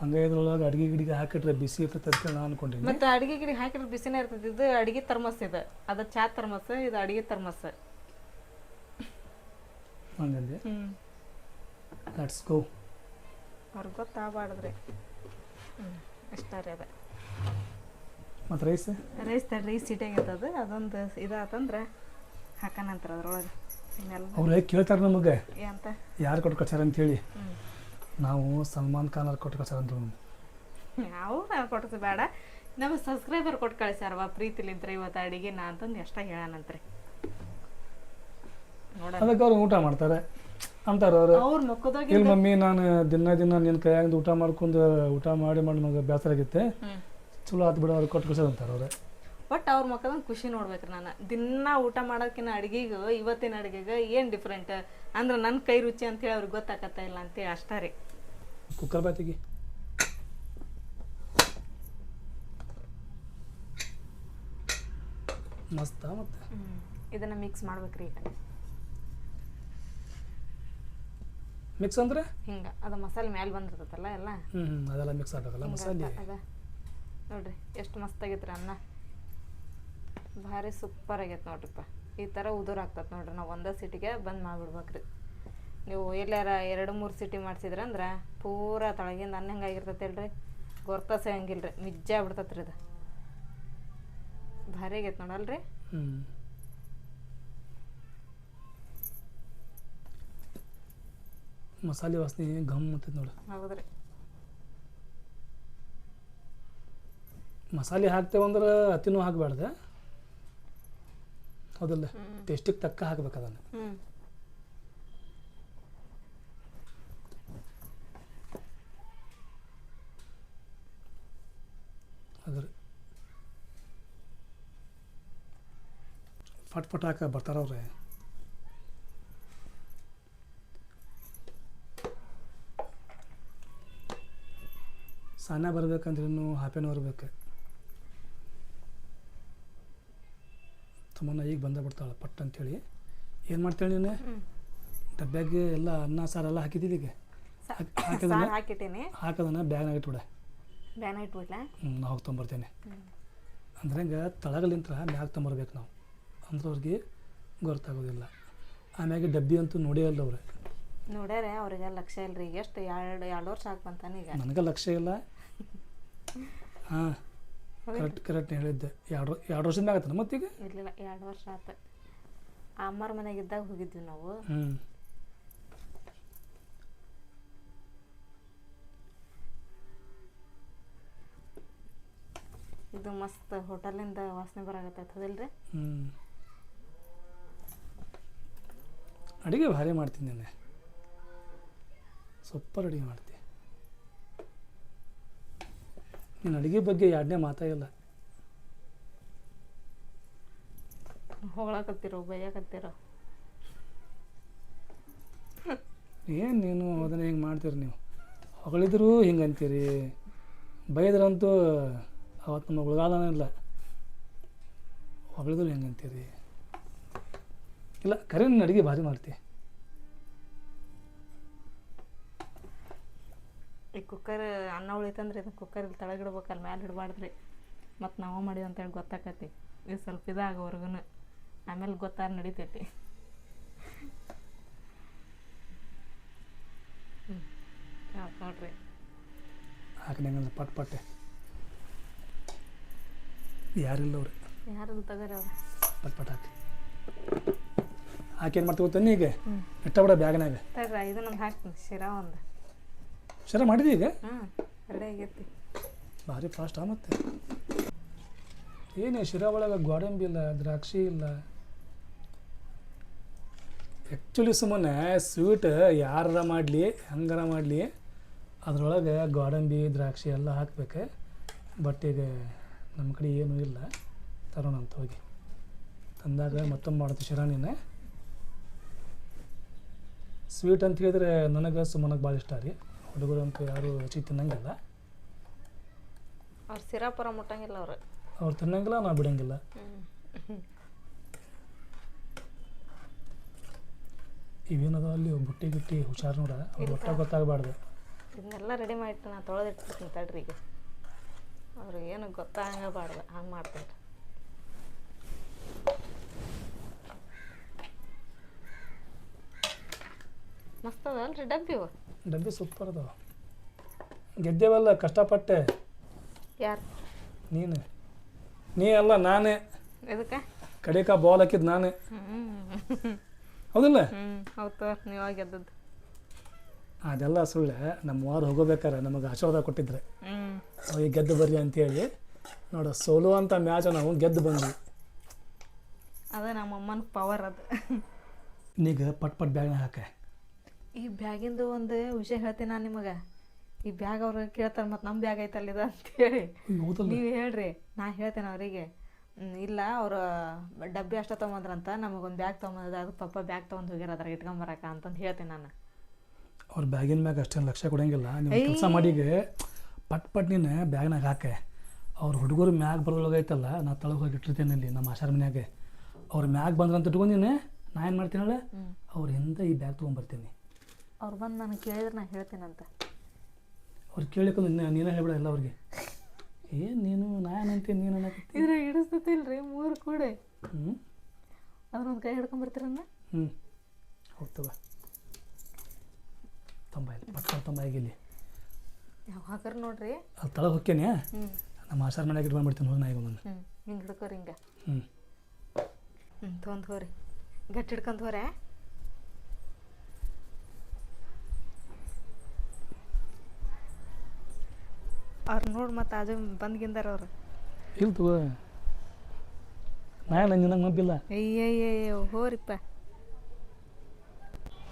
ಹಂಗ ಇದ್ರೊಳಗೆ ಅಡಿಗೆ ಗಿಡಿಗೆ ಹಾಕಿಟ್ರೆ ಬಿಸಿ ಇರ್ತೈತೆ ಅಂತ ನಾ? ಅನ್ಕೊಂಡಿನಿ ಮತ್ತೆ ಅಡಿಗೆ ಗಿಡಿಗೆ ಹಾಕಿದ್ರೆ ಬಿಸಿನೇ ಇರ್ತದೆ ಇದು ಅಡಿಗೆ ಥರ್ಮಸ್ ಇದೆ. ಅದು ಚಾ ಥರ್ಮಸ್ ಇದು ಅಡಿಗೆ ಥರ್ಮಸ್ ಹಂಗಂದೆ? ಲೆಟ್ಸ್ ಗೋ ಅವ್ರಿಗೆ ಗೊತ್ತಾಗಬಾರ್ದ್ರಿ. ಇಷ್ಟ ರೀ ಅದು. ಮತ್ತು ರೈಸ್? ರೈಸ್ ತಡ್ರಿ ರೈಸ್ ಸಿಟಿಯಾಗೈತದ ಅದೊಂದು ಇದಾತಂದ್ರೆ ಹಾಕನಂತರ ಅದ್ರೊಳಗೆ. ಅವ್ರು ಕೇಳ್ತಾರೆ ನಮಗೆ? ಯಾರು ಕೊಟ್ಟು ಕಳ್ಸ್ಯಾರ ಅಂತೇಳಿ ನಾವು ಸಲ್ಮಾನ್ ಖಾನ್ ಅವ್ರು ಕೊಟ್ಟು ಕಳ್ಸಾರ ಅಂತ ನಾವು ನಾವು ಕೊಟ್ಟದ್ದು ಬೇಡ. ನಮ್ಮ ಸಬ್ಸ್ಕ್ರೈಬರ್ ಕೊಟ್ಟು ಕಳಿಸ್ಯಾರವ ಪ್ರೀತಿಲಿದ್ರೆ ಇವತ್ತು ಅಡಿಗೆ ನಾ ಅಂತಂದು ಎಷ್ಟ ಹೇಳಾನಂತ್ರಿ ನೋಡ ಅದಕ್ಕೆ ಅವ್ರು ಊಟ ಮಾಡ್ತಾರೆ. ಅಂತಾರ ಅವ್ರು. ಇಲ್ಲ ಮಮ್ಮಿ ನಾನು ದಿನ ದಿನ ನಿನ್ನ ಕೈಯಾಗಿಂದ ಊಟ ಮಾಡ್ಕೊಂಡು ಊಟ ಮಾಡಿ ಮಾಡಿ ನಮಗೆ ಬೇಸರ ಆಗಿತ್ತೆ. ಚಲೋ ಆತು ಬಿಡ ಅವ್ರು ಕೊಟ್ಟು ಕಳ್ಸೋದು ಅಂತಾರೆ ಅವ್ರು. ಬಟ್ ಅವ್ರ ಮುಖದಾಗ ಖುಷಿ ನೋಡ್ಬೇಕ್ರಿ ನಾನು. ದಿನ ಊಟ ಮಾಡೋಕಿನ ಅಡುಗೆಗೆ ಇವತ್ತಿನ ಅಡುಗೆಗೆ ಏನು ಡಿಫ್ರೆಂಟ್ ಅಂದ್ರೆ ನನ್ನ ಕೈ ರುಚಿ ಅಂತೇಳಿ ಅವ್ರಿಗೆ ಗೊತ್ತಾಗತ್ತ ಇಲ್ಲ ಅಂತೇಳಿ ಅಷ್ಟೇ ರೀ. ಕುಕ್ಕರ್ ಬಾತಿಗೆ ಮಸ್ತ ಮತ್ತೆ? ಇದನ್ನ ಮಿಕ್ಸ್ ಮಾಡ್ಬೇಕ್ರಿ ಈಗ. ಮಿಕ್ಸ್ ಅಂದ್ರೆ? ಹಿಂಗ. ಅದು ಮಸಾಲೆ ಮ್ಯಾಲೆ ಬಂದಿರ್ತೈತಲ್ಲ ಎಲ್ಲ? ಹ್ಮ್ ಅದೆಲ್ಲ ಮಿಕ್ಸ್ ಆಗಬೇಕಲ್ಲ ಮಸಾಲೆ. ಅದ. ನೋಡ್ರಿ ಎಷ್ಟು ಮಸ್ತ್ ಆಗೈತ್ರಿ ಅನ್ನ. ಭಾರಿ ಸೂಪರ್ ಆಗೈತೆ ನೋಡ್ರಿಪ್ಪ. ಈ ಥರ ಉದುರು ಆಗ್ತದೆ ನೋಡ್ರಿ. ನಾವು ಒಂದೇ ಸಿಟಿಗೆ ಬಂದ್ ಮಾಡಿಬಿಡ್ಬೇಕ್ರಿ. ನೀವು ಎಲ್ಲಾರ ಎರಡು ಮೂರು ಸಿಟಿ ಮಾಡಿಸಿದ್ರಂದ್ರೆ ಪೂರ ತಳಗಿಂದ ಅನ್ನ ಹೆಂಗಾಗಿರ್ತೈತೆ ಹೇಳ್ರಿ? ಗೊರ್ತ ಸೇವಂಗಿಲ್ರಿ ರೀ ಮಿಜ್ಜ ಬಿಡ್ತತ್ರಿ ಇದು. ಭಾರಿ ಆಗೈತೆ ನೋಡಲ್ರಿ ಮಸಾಲೆ ವಾಸನೆ ಗಮ್ ಅಂತೈತೆ ನೋಡಿ. ಹೌದ್ರಿ. ಮಸಾಲೆ ಹಾಕ್ತೇವಂದ್ರೆ ಅತಿನೂ ಹಾಕಬಾರ್ದು? ಹೌದಲ್ಲ? ಟೇಸ್ಟಿಗೆ ತಕ್ಕ ಹಾಕ್ಬೇಕು ಅದನ್ನು. ಅದ್ರ ಫಟ್ ಫಟ್ ಹಾಕ ಬರ್ತಾರವ್ರೆ ಸಾನ ಬರ್ಬೇಕಂದ್ರೂ ಹಾಫ್ ಆನ್ ಅವರ್ ಬೇಕು. ತಮ್ಮನ್ನ ಈಗ ಬಂದ ಬಿಡ್ತಾಳೆ ಪಟ್ ಅಂತೇಳಿ. ಏನು ಮಾಡ್ತೇಳಿ ನೀನು? ಡಬ್ಬ್ಯಾಗೆ ಎಲ್ಲ ಅನ್ನ ಸಾರೆಲ್ಲ ಹಾಕಿದ್ದೀವಿ ಈಗ? ಹಾಕಿದನ? ಸಾರು ಹಾಕಿಟ್ಟೀನಿ. ಹಾಕದನ್ನ ಬ್ಯಾಗ್ನಾಗ ಇಟ್ಬಿಡ. ಬ್ಯಾಗ್ನಾಗ ಇಟ್ಬಿಡ್ಲ ಹ್ಞೂ ನಾವು ಹೋಗಿ ತೊಂಬರ್ತೇನೆ ಅಂದ್ರೆ ಹಂಗೆ ತಳಗಲಿಂತ್ರ ಮ್ಯಾಗ ತೊಂಬರ್ಬೇಕು ನಾವು. ಅಂದ್ರೆ ಅವ್ರಿಗೆ ಗೊತ್ತಾಗೋದಿಲ್ಲ. ಆಮ್ಯಾಗೆ ಡಬ್ಬಿ ಅಂತೂ ನೋಡೇ ಅಲ್ಲ ಅವ್ರೆ. ನೋಡ್ಯಾರ ಅವ್ರಿಗೆ ಲಕ್ಷ್ಯ ಇಲ್ರಿ. ಎಷ್ಟು? ಎರಡು ಎರಡು ವರ್ಷ ಹಾಕ್ಬಂತಾನೆ ಈಗ. ನನಗೆ ಲಕ್ಷ್ಯ ಇಲ್ಲ. ಹಾಂ. ಕರೆಕ್ಟ್ ಕರೆಕ್ಟ್ ಹೇಳಿದ್ದೆ. ಎರಡು ಎರಡು ವರ್ಷದ ಮ್ಯಾಗ ಆತನ ಮತ್ತೀಗ ಇರ್ಲಿಲ್ಲ ಎರಡು ವರ್ಷ ಆತ. ಅಮ್ಮರ ಮನೆಗೆ ಇದ್ದಾಗ ಹೋಗಿದ್ವಿ ನಾವು. ಹ್ಞೂ ಇದು ಮಸ್ತ್ ಹೋಟೆಲಿಂದ ವಾಸನೆ ಬರಾಕತ್ತೈತೆ ಹೌದಿಲ್ರಿ? ಹ್ಞೂ ಅಡುಗೆ ಭಾರಿ ಮಾಡ್ತೀನಿ ನೆನ್ನೆ. ಸೂಪರ್ ಅಡುಗೆ ಮಾಡ್ತೀನಿ. ನೀನು ಅಡುಗೆ ಬಗ್ಗೆ ಎರಡನೇ ಮಾತಾ ಇಲ್ಲ ಹೊಗಳಕತ್ತಿರೋ ಬೈಯಕತ್ತಿರೋ? ಏನು ನೀನು ಅದನ್ನ ಹಿಂಗೆ ಮಾಡ್ತೀರಿ ನೀವು? ಹೊಗಳಿದ್ರು ಹಿಂಗೆ ಅಂತೀರಿ? ಬೈದ್ರಂತೂ ಅವತ್ತು ನಮ್ಮ ಇಲ್ಲ. ಹೊಗಳಿದ್ರು ಹೆಂಗೆ ಅಂತೀರಿ? ಇಲ್ಲ ಕರೆ ಅಡುಗೆ ಭಾರಿ ಮಾಡ್ತಿ. ಈ ಕುಕ್ಕರ್ ಅನ್ನ ಉಳಿತಂದ್ರೆ ಇದನ್ನ ಕುಕ್ಕರ್ ಇಲ್ಲಿ ಅಲ್ಲಿ ಮ್ಯಾಲೆ ಇಡಬಾರ್ದ್ರಿ. ಮತ್ತು ನಾವು ಮಾಡಿವಿ ಅಂತೇಳಿ ಗೊತ್ತಾಕತಿ ಇದು ಸ್ವಲ್ಪ ಇದಾಗೋವರೆಗೂ ಆಮೇಲೆ ಗೊತ್ತಾರ ನಡಿತೈತಿ. ಹ್ಞೂ ನೋಡ್ರಿ ಹಾಕಿ ಹೆಂಗಂದ್ರೆ ಪಟ್ ಪಟ್ಟೆ. ಯಾರಿಲ್ಲ ಅವ್ರಿ. ಯಾರು ತಗೋರಿ ಅವ್ರು? ಪಟ್ ಪಟ್ ಹಾಕಿ ಹಾಕಿ ಏನು ಮಾಡ್ತೀವಿ ಗೊತ್ತೇನು ಈಗ? ಹ್ಞೂ ಇಟ್ಟ ಬಿಡ ಬ್ಯಾಗ್ನಾಗ? ಇದನ್ನ ಇದನ್ನೊಂದು ಹಾಕ್ತೀನಿ. ಶಿರಾ ಒಂದು. ಸರ ಮಾಡಿದೆ ಈಗ? ಹ್ಞೂ ರೆಡಿ ಆಗೈತಿ. ಭಾರಿ ಫಾಸ್ಟ್ ಆ ಮತ್ತೆ? ಏನೇ ಶಿರಾ ಒಳಗೆ ಗೋಡಂಬಿ ಇಲ್ಲ ದ್ರಾಕ್ಷಿ ಇಲ್ಲ. ಆ್ಯಕ್ಚುಲಿ ಸುಮ್ಮನೆ ಸ್ವೀಟ್ ಯಾರ ಮಾಡಲಿ ಹಂಗಾರ ಮಾಡಲಿ ಅದರೊಳಗೆ ಗೋಡಂಬಿ ದ್ರಾಕ್ಷಿ ಎಲ್ಲ ಹಾಕ್ಬೇಕು. ಬಟ್ ಈಗ ನಮ್ಮ ಕಡೆ ಏನೂ ಇಲ್ಲ. ತರೋಣ ಅಂತ ಹೋಗಿ. ತಂದಾಗ ಮತ್ತೊಮ್ಮೆ ಮಾಡುತ್ತೆ ನೀನೆ. ಸ್ವೀಟ್ ಅಂತ ಹೇಳಿದ್ರೆ ನನಗೆ ಸುಮ್ಮನಗೆ ಭಾಳ ಇಷ್ಟ ರೀ. ಹುಡುಗರು ಯಾರೂ ಯಾರು ಹೆಚ್ಚಿಗೆ ತಿನ್ನಂಗಿಲ್ಲ. ಅವ್ರು ಸಿರಾಪುರ ಮುಟ್ಟಂಗಿಲ್ಲ ಅವ್ರು. ಅವ್ರು ತಿನ್ನಂಗಿಲ್ಲ ನಾವು ಬಿಡಂಗಿಲ್ಲ. ಇವೇನದ ಅಲ್ಲಿ ಬುಟ್ಟಿ ಗಿಟ್ಟಿ ಹುಷಾರು ನೋಡ ಅವ್ರು ಒಟ್ಟ ಗೊತ್ತಾಗಬಾರ್ದು. ಇದನ್ನೆಲ್ಲ ರೆಡಿ ಮಾಡಿಟ್ಟು ನಾ ತೊಳೆದಿಟ್ಟಿರ್ತೀನಿ ತಡ್ರಿ ಈಗ. ಅವ್ರಿಗೆ ಏನು ಗೊತ್ತಾಗಬಾರ್ದು ಹಂಗೆ ಮಾಡ್ತೀನಿ. ಮಸ್ತ್ ರೀ ಡಬ್ಬಿ ಇವು? ಡಬ್ಬಿ ಸೂಪರ್ ಅದಾವ ಗೆದ್ದೇವಲ್ಲ ಕಷ್ಟಪಟ್ಟೆ. ಯಾರು? ನೀನು. ನೀ ಅಲ್ಲ ನಾನೇ. ಇದಕ್ಕೆ ಕಡೆಕ ಬಾಲ್ ಹಾಕಿದ್ ನಾನೇ. ಹೌದಲ್ಲ? ಹ್ಞೂ ಹೌದು ನೀವು ಗೆದ್ದದ್ದು. ಅದೆಲ್ಲ ಸುಳ್ಳೆ. ನಮ್ಮ ವಾರ ಹೋಗೋಬೇಕಾರೆ ನಮಗೆ ಆಶೀರ್ವಾದ ಕೊಟ್ಟಿದ್ರೆ. ಅವ್ರಿಗೆ ಅವಾಗ ಗೆದ್ದು ಬರ್ರಿ ಅಂತೇಳಿ. ನೋಡು ಸೋಲು ಅಂತ ಮ್ಯಾಚ್ ನಾವು ಗೆದ್ದು ಬಂದ್ವಿ. ಅದೇ ನಮ್ಮ ಅಮ್ಮನ ಪವರ್ ಅದು. ನೀಗ ಪಟ್ ಪಟ್ ಬ್ಯಾಗ್ನ ಹಾಕೆ. ಈ ಬ್ಯಾಗಿಂದು ಒಂದು ವಿಷಯ ಹೇಳ್ತೀನಿ ನಾನು ನಿಮಗೆ. ಈ ಬ್ಯಾಗ್ ಅವ್ರು ಕೇಳ್ತಾರೆ ಮತ್ತು ನಮ್ಮ ಬ್ಯಾಗ್ ಐತಲ್ಲ ಇದು? ಅಂತೇಳಿ ನೀವು ಹೇಳ್ರಿ ನಾ ಹೇಳ್ತೇನೆ ಅವರಿಗೆ. ಇಲ್ಲ ಅವರು ಡಬ್ಬಿ ಅಷ್ಟ ತೊಗೊಂಬಂದ್ರಂತ ನಮಗೊಂದು ಬ್ಯಾಗ್ ತೊಗೊಂಬಂದ ಅದು ಪಪ್ಪ ಬ್ಯಾಗ್ ತೊಗೊಂಡು ಹೋಗ್ಯಾರ ಅದ್ರಾಗ ಇಟ್ಕೊಂಬರಕ ಅಂತಂದು ಹೇಳ್ತೀನಿ ನಾನು. ಅವ್ರ ಬ್ಯಾಗಿನ ಮ್ಯಾಗ ಅಷ್ಟೇನು ಲಕ್ಷ್ಯ ಕೊಡಂಗಿಲ್ಲ. ನೀವು ಕೆಲಸ ಮಾಡಿಗೆ ಪಟ್ ಪಟ್ ನೀನು ಬ್ಯಾಗ್ನಾಗ ಹಾಕೆ. ಅವ್ರ ಹುಡುಗರು ಮ್ಯಾಗ ಬರೋಳಗೈತಲ್ಲ ಐತಲ್ಲ ನಾ ತಳಗೆ ಹೋಗಿ ಇಟ್ಟಿರ್ತೇನೆ ಇಲ್ಲಿ ನಮ್ಮ ಆಶಾರ ಮನ್ಯಾಗೆ. ಅವ್ರ ಮ್ಯಾಗ ಬಂದ್ರಂತ ಇಟ್ಕೊಂಡಿನಿ ನಾ ಏನು ಮಾಡ್ತೀನಲ್ಲ ಅವ್ರ ಹಿಂದೆ ಈ ಬ್ಯಾಗ್ ತೊಗೊಂಬರ್ತೀನಿ. ಅವ್ರು ಬಂದು ನಾನು ಕೇಳಿದ್ರೆ ನಾನು ಹೇಳ್ತೀನಂತೆ. ಅವ್ರು ಕೇಳಿಕೊಂಡು ನೀನೇ ಹೇಳ್ಬಿಡ ಎಲ್ಲ ಅವ್ರಿಗೆ. ಏನು ನೀನು ನಾನು ಏನಂತೀನಿ ನೀನು ಇದ್ರೆ ಇದ್ರಾಗ ಹಿಡಿಸ್ತತಿಲ್ರಿ ಮೂರು ಕೂಡ. ಹ್ಞೂ ಅದನ್ನೊಂದು ಕೈ ಹಿಡ್ಕೊಂಬರ್ತೀರನ್ನ ಹ್ಞೂ ಹೋಗ್ತವ ತೊಂಬ ಇಲ್ಲಿ ಪಟ್ ಪಟ್ ತೊಂಬ ಇಲ್ಲಿ. ಯಾವ ಹಾಕರ್ ನೋಡ್ರಿ? ಅಲ್ಲಿ ತಳ ಹೋಕೇನೆ ನಮ್ಮ ಆಶಾರ ಮನ್ಯಾಗ ಇಟ್ಕೊಂಡ್ಬಿಡ್ತೀನಿ ಹೋಗಿ ನಾ ಈಗ ಬಂದು ಹ್ಞೂ ಹಿಂಗೆ ಹಿಡ್ಕೋರಿ ಹಿಂಗೆ. ಹ್ಞೂ ಹ್ಞೂ ತೊಗೊಂಡು ಹೋರಿ. ಗಟ್ಟಿ ಹಿಡ್ಕೊಂತ ಹೋರೆ. ಅವ್ರು ನೋಡಿ ಮತ್ತೆ ಅದು ಬಂದ್ಗಿಂದಾರ ಅವ್ರು. ಇಲ್ಲ ತಗೋ. ನಾ ನಿನಗೆ ನಂಬಿಲ್ಲ. ಅಯ್ಯಯ್ಯಯ್ಯೋ ಹೋರಿಪ್ಪ.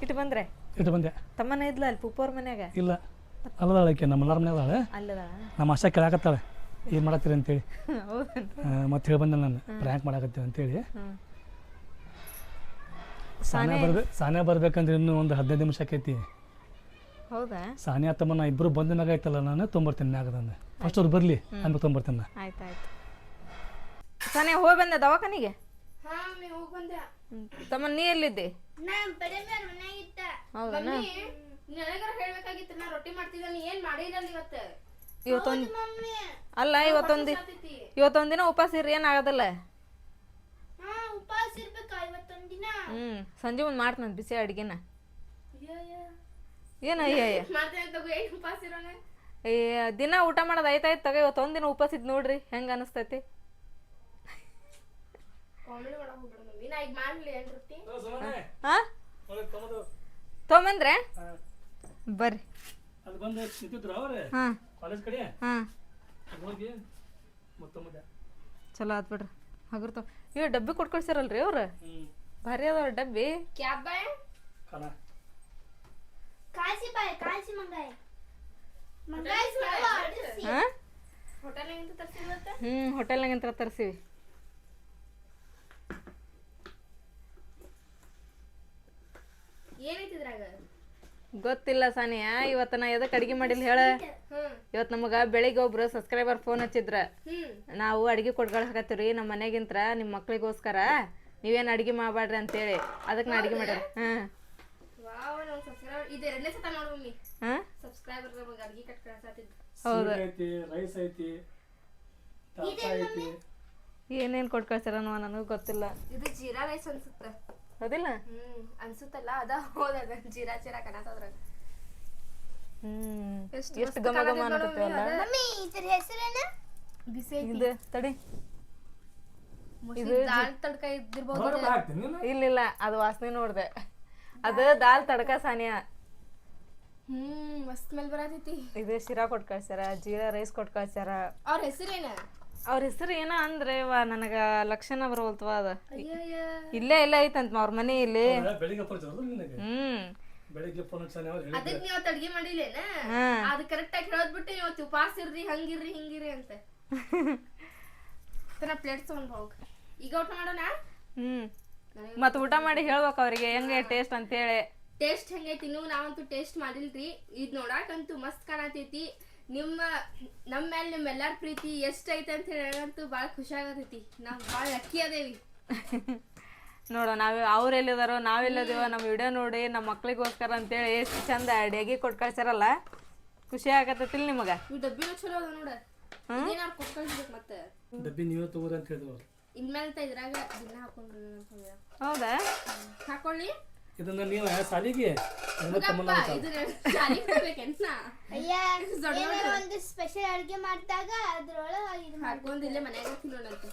ಇಟ್ಟು ಬಂದ್ರೆ? ಇಟ್ಟು ಬಂದೆ. ತಮ್ಮನ ಇದ್ಲ ಅಲ್ಲಿ ಪುಪ್ಪವ್ರ ಮನ್ಯಾಗ? ಇಲ್ಲ. ಅಲ್ಲದಾಳಕ್ಕೆ ನಮ್ಮ ಎಲ್ಲಾರ ಅದಾಳೆ. ಅಲ್ಲದ ನಮ್ಮ ಆಶಾ ಕೇಳಾಕತ್ತಾಳೆ. ಏನು ಮಾಡತ್ತೀರಿ ಅಂತೇಳಿ. ಮತ್ತೆ ಹೇಳಿ ಬಂದೆ ನಾನು. ಪ್ರ್ಯಾಂಕ್ ಮಾಡಾಕತ್ತೀವಿ ಅಂತೇಳಿ. ಸಾನ್ಯಾ ಬರ್ಬೇಕು ಸಾನ್ಯಾ ಬರ್ಬೇಕಂದ್ರೆ ಇನ್ನೂ ಒಂದು ಹದಿನೈದು ನಿಮಿಷ ಆಕೈತಿ. ಹೌದಾ? ತಮ್ಮ ನಾ ಇಬ್ಬರು ಬಂದ ಮ್ಯಾಗ ಐತಲ್ಲ ನಾನು ತೊಂಬರ್ತೀನಿ ಮ್ಯಾಗ ನಾನು ಫಸ್ಟ್ ಅವ್ರು ಬರಲಿ ಆಮೇಲೆ ತೊಂಬರ್ತೀನಿ ನಾ ಆಯ್ತು ಆಯ್ತು ಸನಿ ಹೋಗಿ ಬಂದೆ ದವಾಖಾನಿಗೆ? ಹಾ ಮಮ್ಮಿ ಹೋಗಿ ಬಂದೆ. ಹ್ಮ್. ತಮ್ಮ ನೀ ಎಲ್ಲಿದ್ದೆ? ನಾ ಬರೀ ಮೇಲೆ ಮನ್ಯಾಗಿದ್ದ ಹೌದಾ ನನಗಾರ ಹೇಳ್ಬೇಕಾಗಿತ್ತು ನಾ ರೊಟ್ಟಿ ಮಾಡ್ತಿದ್ದ ನೀ ಏನ್ ಮಾಡಿರಲ್ಲ ಇವತ್ತು? ಇವತ್ತೊಂದು ಮಮ್ಮಿ. ಅಲ್ಲ ಇವತ್ತೊಂದು. ಇವತ್ತೊಂದು ದಿನ ಉಪವಾಸ ಇರ್ರಿ ಏನಾಗದಲ್ಲ ಹಾ ಉಪವಾಸ ಇರ್ಬೇಕಾ ಇವತ್ತೊಂದ್ ದಿನ? ಹ್ಞೂ ಸಂಜೆ ಒಂದು ಮಾಡ್ತೀನಿ ಬಿಸಿ ಅಡ್ಗೆನ. ಅಯ್ಯಯ್ಯ. ಏನು ಅಯ್ಯ ಅಯ್ಯ ದಿನ ಊಟ ಮಾಡೋದು ಆಯ್ತಾಯ್ತು ತಗೋ ಇವತ್ತು ಒಂದಿನ ಉಪವಾಸ ಇದ್ ನೋಡ್ರಿ ಹೆಂಗ ಅನಿಸ್ತೈತಿ? ತೊಂಬಂದ್ರೆ ತೊಗೊಂಬಂದ್ರೆ? ಬರ್ರಿ. ಅದು ಬಂದು ನಿಂತಿದ್ರು ಅವ್ರೆ? ಹಾಂ. ಕಾಲೇಜ್ ಕಡೆ? ಹಾಂ. ಅದ್ ಹೋಗಿ ಮತ್ತೊಮ್ಮೆ ಚಲೋ ಆತ್ ಬಿಡ್ರಿ. ಹಗರ್ತ ಇವ್ ಡಬ್ಬಿ ಕೊಟ್ಕೊಳ್ಸಿರಲ್ರಿ ಅವ್ರ? ಭಾರಿ ಅದಾವ ಡಬ್ಬಿ. ಕ್ಯಾಬ್ ಕಾಸಿ ಬಾಯ್ ಕಾಸಿ ಮಂಗಾಯ್ ಮಂಗಾಯ್ ಹಾಂ? ಹ್ಞೂ ಹೋಟೆಲ್ನಾಗಿಂತ ತರಿಸಿವಿ ಗೊತ್ತಿಲ್ಲ ಸಾನಿಯಾ ಇವತ್ತು ನಾ ಎದಕ್ಕೆ ಅಡಿಗೆ ಮಾಡಿಲ್ಲ ಹೇಳ? ಹ್ಮ್. ಇವತ್ತು ನಮಗೆ ಬೆಳಿಗ್ಗೆ ಒಬ್ರು ಸಬ್ಸ್ಕ್ರೈಬರ್ ಫೋನ್ ಹಚ್ಚಿದ್ರ. ಹ್ಮ್. ನಾವು ಅಡಿಗೆ ಕೊಟ್ಗಳು ಹಾಕತ್ತೀವಿ ನಮ್ಮ ಮನೆಗಿಂತ್ರ ನಿಮ್ಮ ಮಕ್ಳಿಗೋಸ್ಕರ ನೀವೇನು ಅಡಿಗೆ ಮಾಡಬೇಡ್ರಿ ಅಂತೇಳಿ. ಅದಕ್ಕೆ ನಾ ಅಡಿಗೆ ಮಾಡ್ಯಾರ ಹಾಂ ಇದು ಎರಡನೇ ಸತ ನೋಡು ಮಮ್ಮಿ. ಹಾಂ? ಸಬ್ಸ್ಕ್ರೈಬರ್ ನಮಗೆ ಅಡ್ಗೆ ಕಟ್ ಕಳ್ಸಾತಿದ್ದು ಹೌದು. ಐತಿ ರೈಸ್ ಐತಿ ತಾಪ ಐತಿ. ಏನೇನು ಕೊಟ್ಟು ಕಳ್ಸಿರ ನನಗೂ ಗೊತ್ತಿಲ್ಲ. ಇದು ಜೀರಾ ರೈಸ್ ಅನ್ಸುತ್ತ. ಹೌದಿಲ್ಲ? ಹ್ಮ್ ಅನ್ಸುತ್ತಲ್ಲ ಅದ ಹೋದಾಗ ಜೀರಾ ಚೀರಾ ಕಣತದ್ರ ಹ್ಮ್ ಎಷ್ಟು ಗಮ ಗಮ ಅನ್ನಕತ್ತೀವಲ್ಲ ಮಮ್ಮಿ ಇದ್ರ ಹೆಸರೇನ? ಬಿಸಿ ಇದು ತಡಿ. ಇದು ದಾಲ್ ತಡ್ಕ ಇದ್ದಿರ್ಬೋದು. ಇಲ್ಲ ಇಲ್ಲಿಲ್ಲ ಅದು ವಾಸನೆ ನೋಡ್ದೆ. ಅದು ದಾಲ್ ತಡಕ ಸಾನಿಯಾ. ಹ್ಮ್ ಮಸ್ತ್ ಮೇಲೆ ಬರತೈತಿ. ಇದು ಶಿರಾ ಕೊಟ್ಟು ಕಳ್ಸ್ಯಾರ ಜೀರಾ ರೈಸ್ ಕೊಟ್ಟು ಕಳ್ಸ್ಯಾರ. ಅವ್ರ ಹೆಸರೇನ ಅವ್ರ ಹೆಸರು ಏನ ಅಂದ್ರೆ ವಾ ನನಗೆ ಲಕ್ಷಣ ಬರವಲ್ತವ ಅದ. ಅಯ್ಯಯ್ಯ. ಇಲ್ಲೇ ಇಲ್ಲ ಐತಂತ ಅವ್ರ ಮನೆ ಇಲ್ಲಿ. ಬೆಳಿಗ್ಗೆ ಹ್ಮ್. ಬೆಳಿಗ್ಗೆ ಫೋನ್ ಹಚ್ಚಾನೆ ಅವ್ರು ಹೇಳಿದ್ರು ಅದಕ್ ನೀವ್ ಅವತ್ತು ಅಡ್ಗೆ ಮಾಡಿಲ್ಲೇನ? ಹಾ. ಅದು ಕರೆಕ್ಟ್ ಆಗಿ ಹೇಳೋದ್ಬಿಟ್ಟು ಇವತ್ತು ಉಪವಾಸ ಇರ್ರಿ ಹಂಗಿರ್ರಿ ಹಿಂಗಿರ್ರಿ ಅಂತ. ನಾ ಪ್ಲೇಟ್ ತಗೊಂಡ್ ಹೋಗ್. ಈಗ ಊಟ ಮಾಡೋಣ? ಹ್ಮ್. ಮತ್ ಊಟ ಮಾಡಿ ಹೇಳ್ಬೇಕು ಅವ್ರಿಗೆ ಹೆಂಗೆ ಟೇಸ್ಟ್ ಅಂತೇಳಿ. ಟೇಸ್ಟ್ ಹೆಂಗೈತಿ ನೀವು ನಾವಂತೂ ಟೇಸ್ಟ್ ಮಾಡಿಲ್ರಿ. ಇದ್ ನೋಡಾಕಂತೂ ಮಸ್ತ್ ಕಾಣತೈತಿ. ನಿಮ್ಮ ನಮ್ಮ ಮೇಲೆ ನಿಮ್ಮೆಲ್ಲಾರ ಪ್ರೀತಿ ಎಷ್ಟ್ ಐತೆ ಅಂತ ಹೇಳಂತೂ ಭಾಳ ಖುಷಿ ಆಗತೈತಿ. ನಾವ್ ಭಾಳ ಲಕ್ಕಿ ಅದೇವಿ. ನೋಡೋ ನಾವ್ ಅವ್ರು ಎಲ್ಲಿದಾರೋ ನಾವೆಲ್ಲದಿವ ನಮ್ಮ ವಿಡಿಯೋ ನೋಡಿ ನಮ್ಮ ಮಕ್ಳಿಗೋಸ್ಕರ ಅಂತೇಳಿ ಎಷ್ಟು ಚಂದ ಅಡಿಗೆ ಕೊಟ್ಟು ಕಳ್ಸ್ಯಾರಲ್ಲ ಖುಷಿ ಆಗತ್ತೈತಿಲ್ ನಿಮಗ. ಡಬ್ಬಿನೂ ಚಲೋ ಅದ ನೋಡ. ಹ್ಮ್? ಕೊಟ್ಟು ಕಳ್ಸ್ಬೇಕು ಮತ್ತೆ. ಡಬ್ಬಿ ನೀವೇ ತಗೋರಿ ಅಂತ ಹೇಳಿದ್ರು ಇನ್ಮೇಲೆ ಇದ್ರಾಗ ದಿನ ಹೇಳ್ಯಾರ. ಹೌದಾ? ಹಾಕೊಳ್ಳಿ. ಇದನ್ನ ನೀವು ಸಾಲಿಗೆ ಒಂದು ಸ್ಪೆಷಲ್ ಅಡುಗೆ ಮಾಡಿದಾಗ ಅದ್ರೊಳಗ ಇದು ಹಾಕೊಂಡು ಇಲ್ಲೇ ಮನ್ಯಾಗ ತಿನ್ನೋಣಂತ.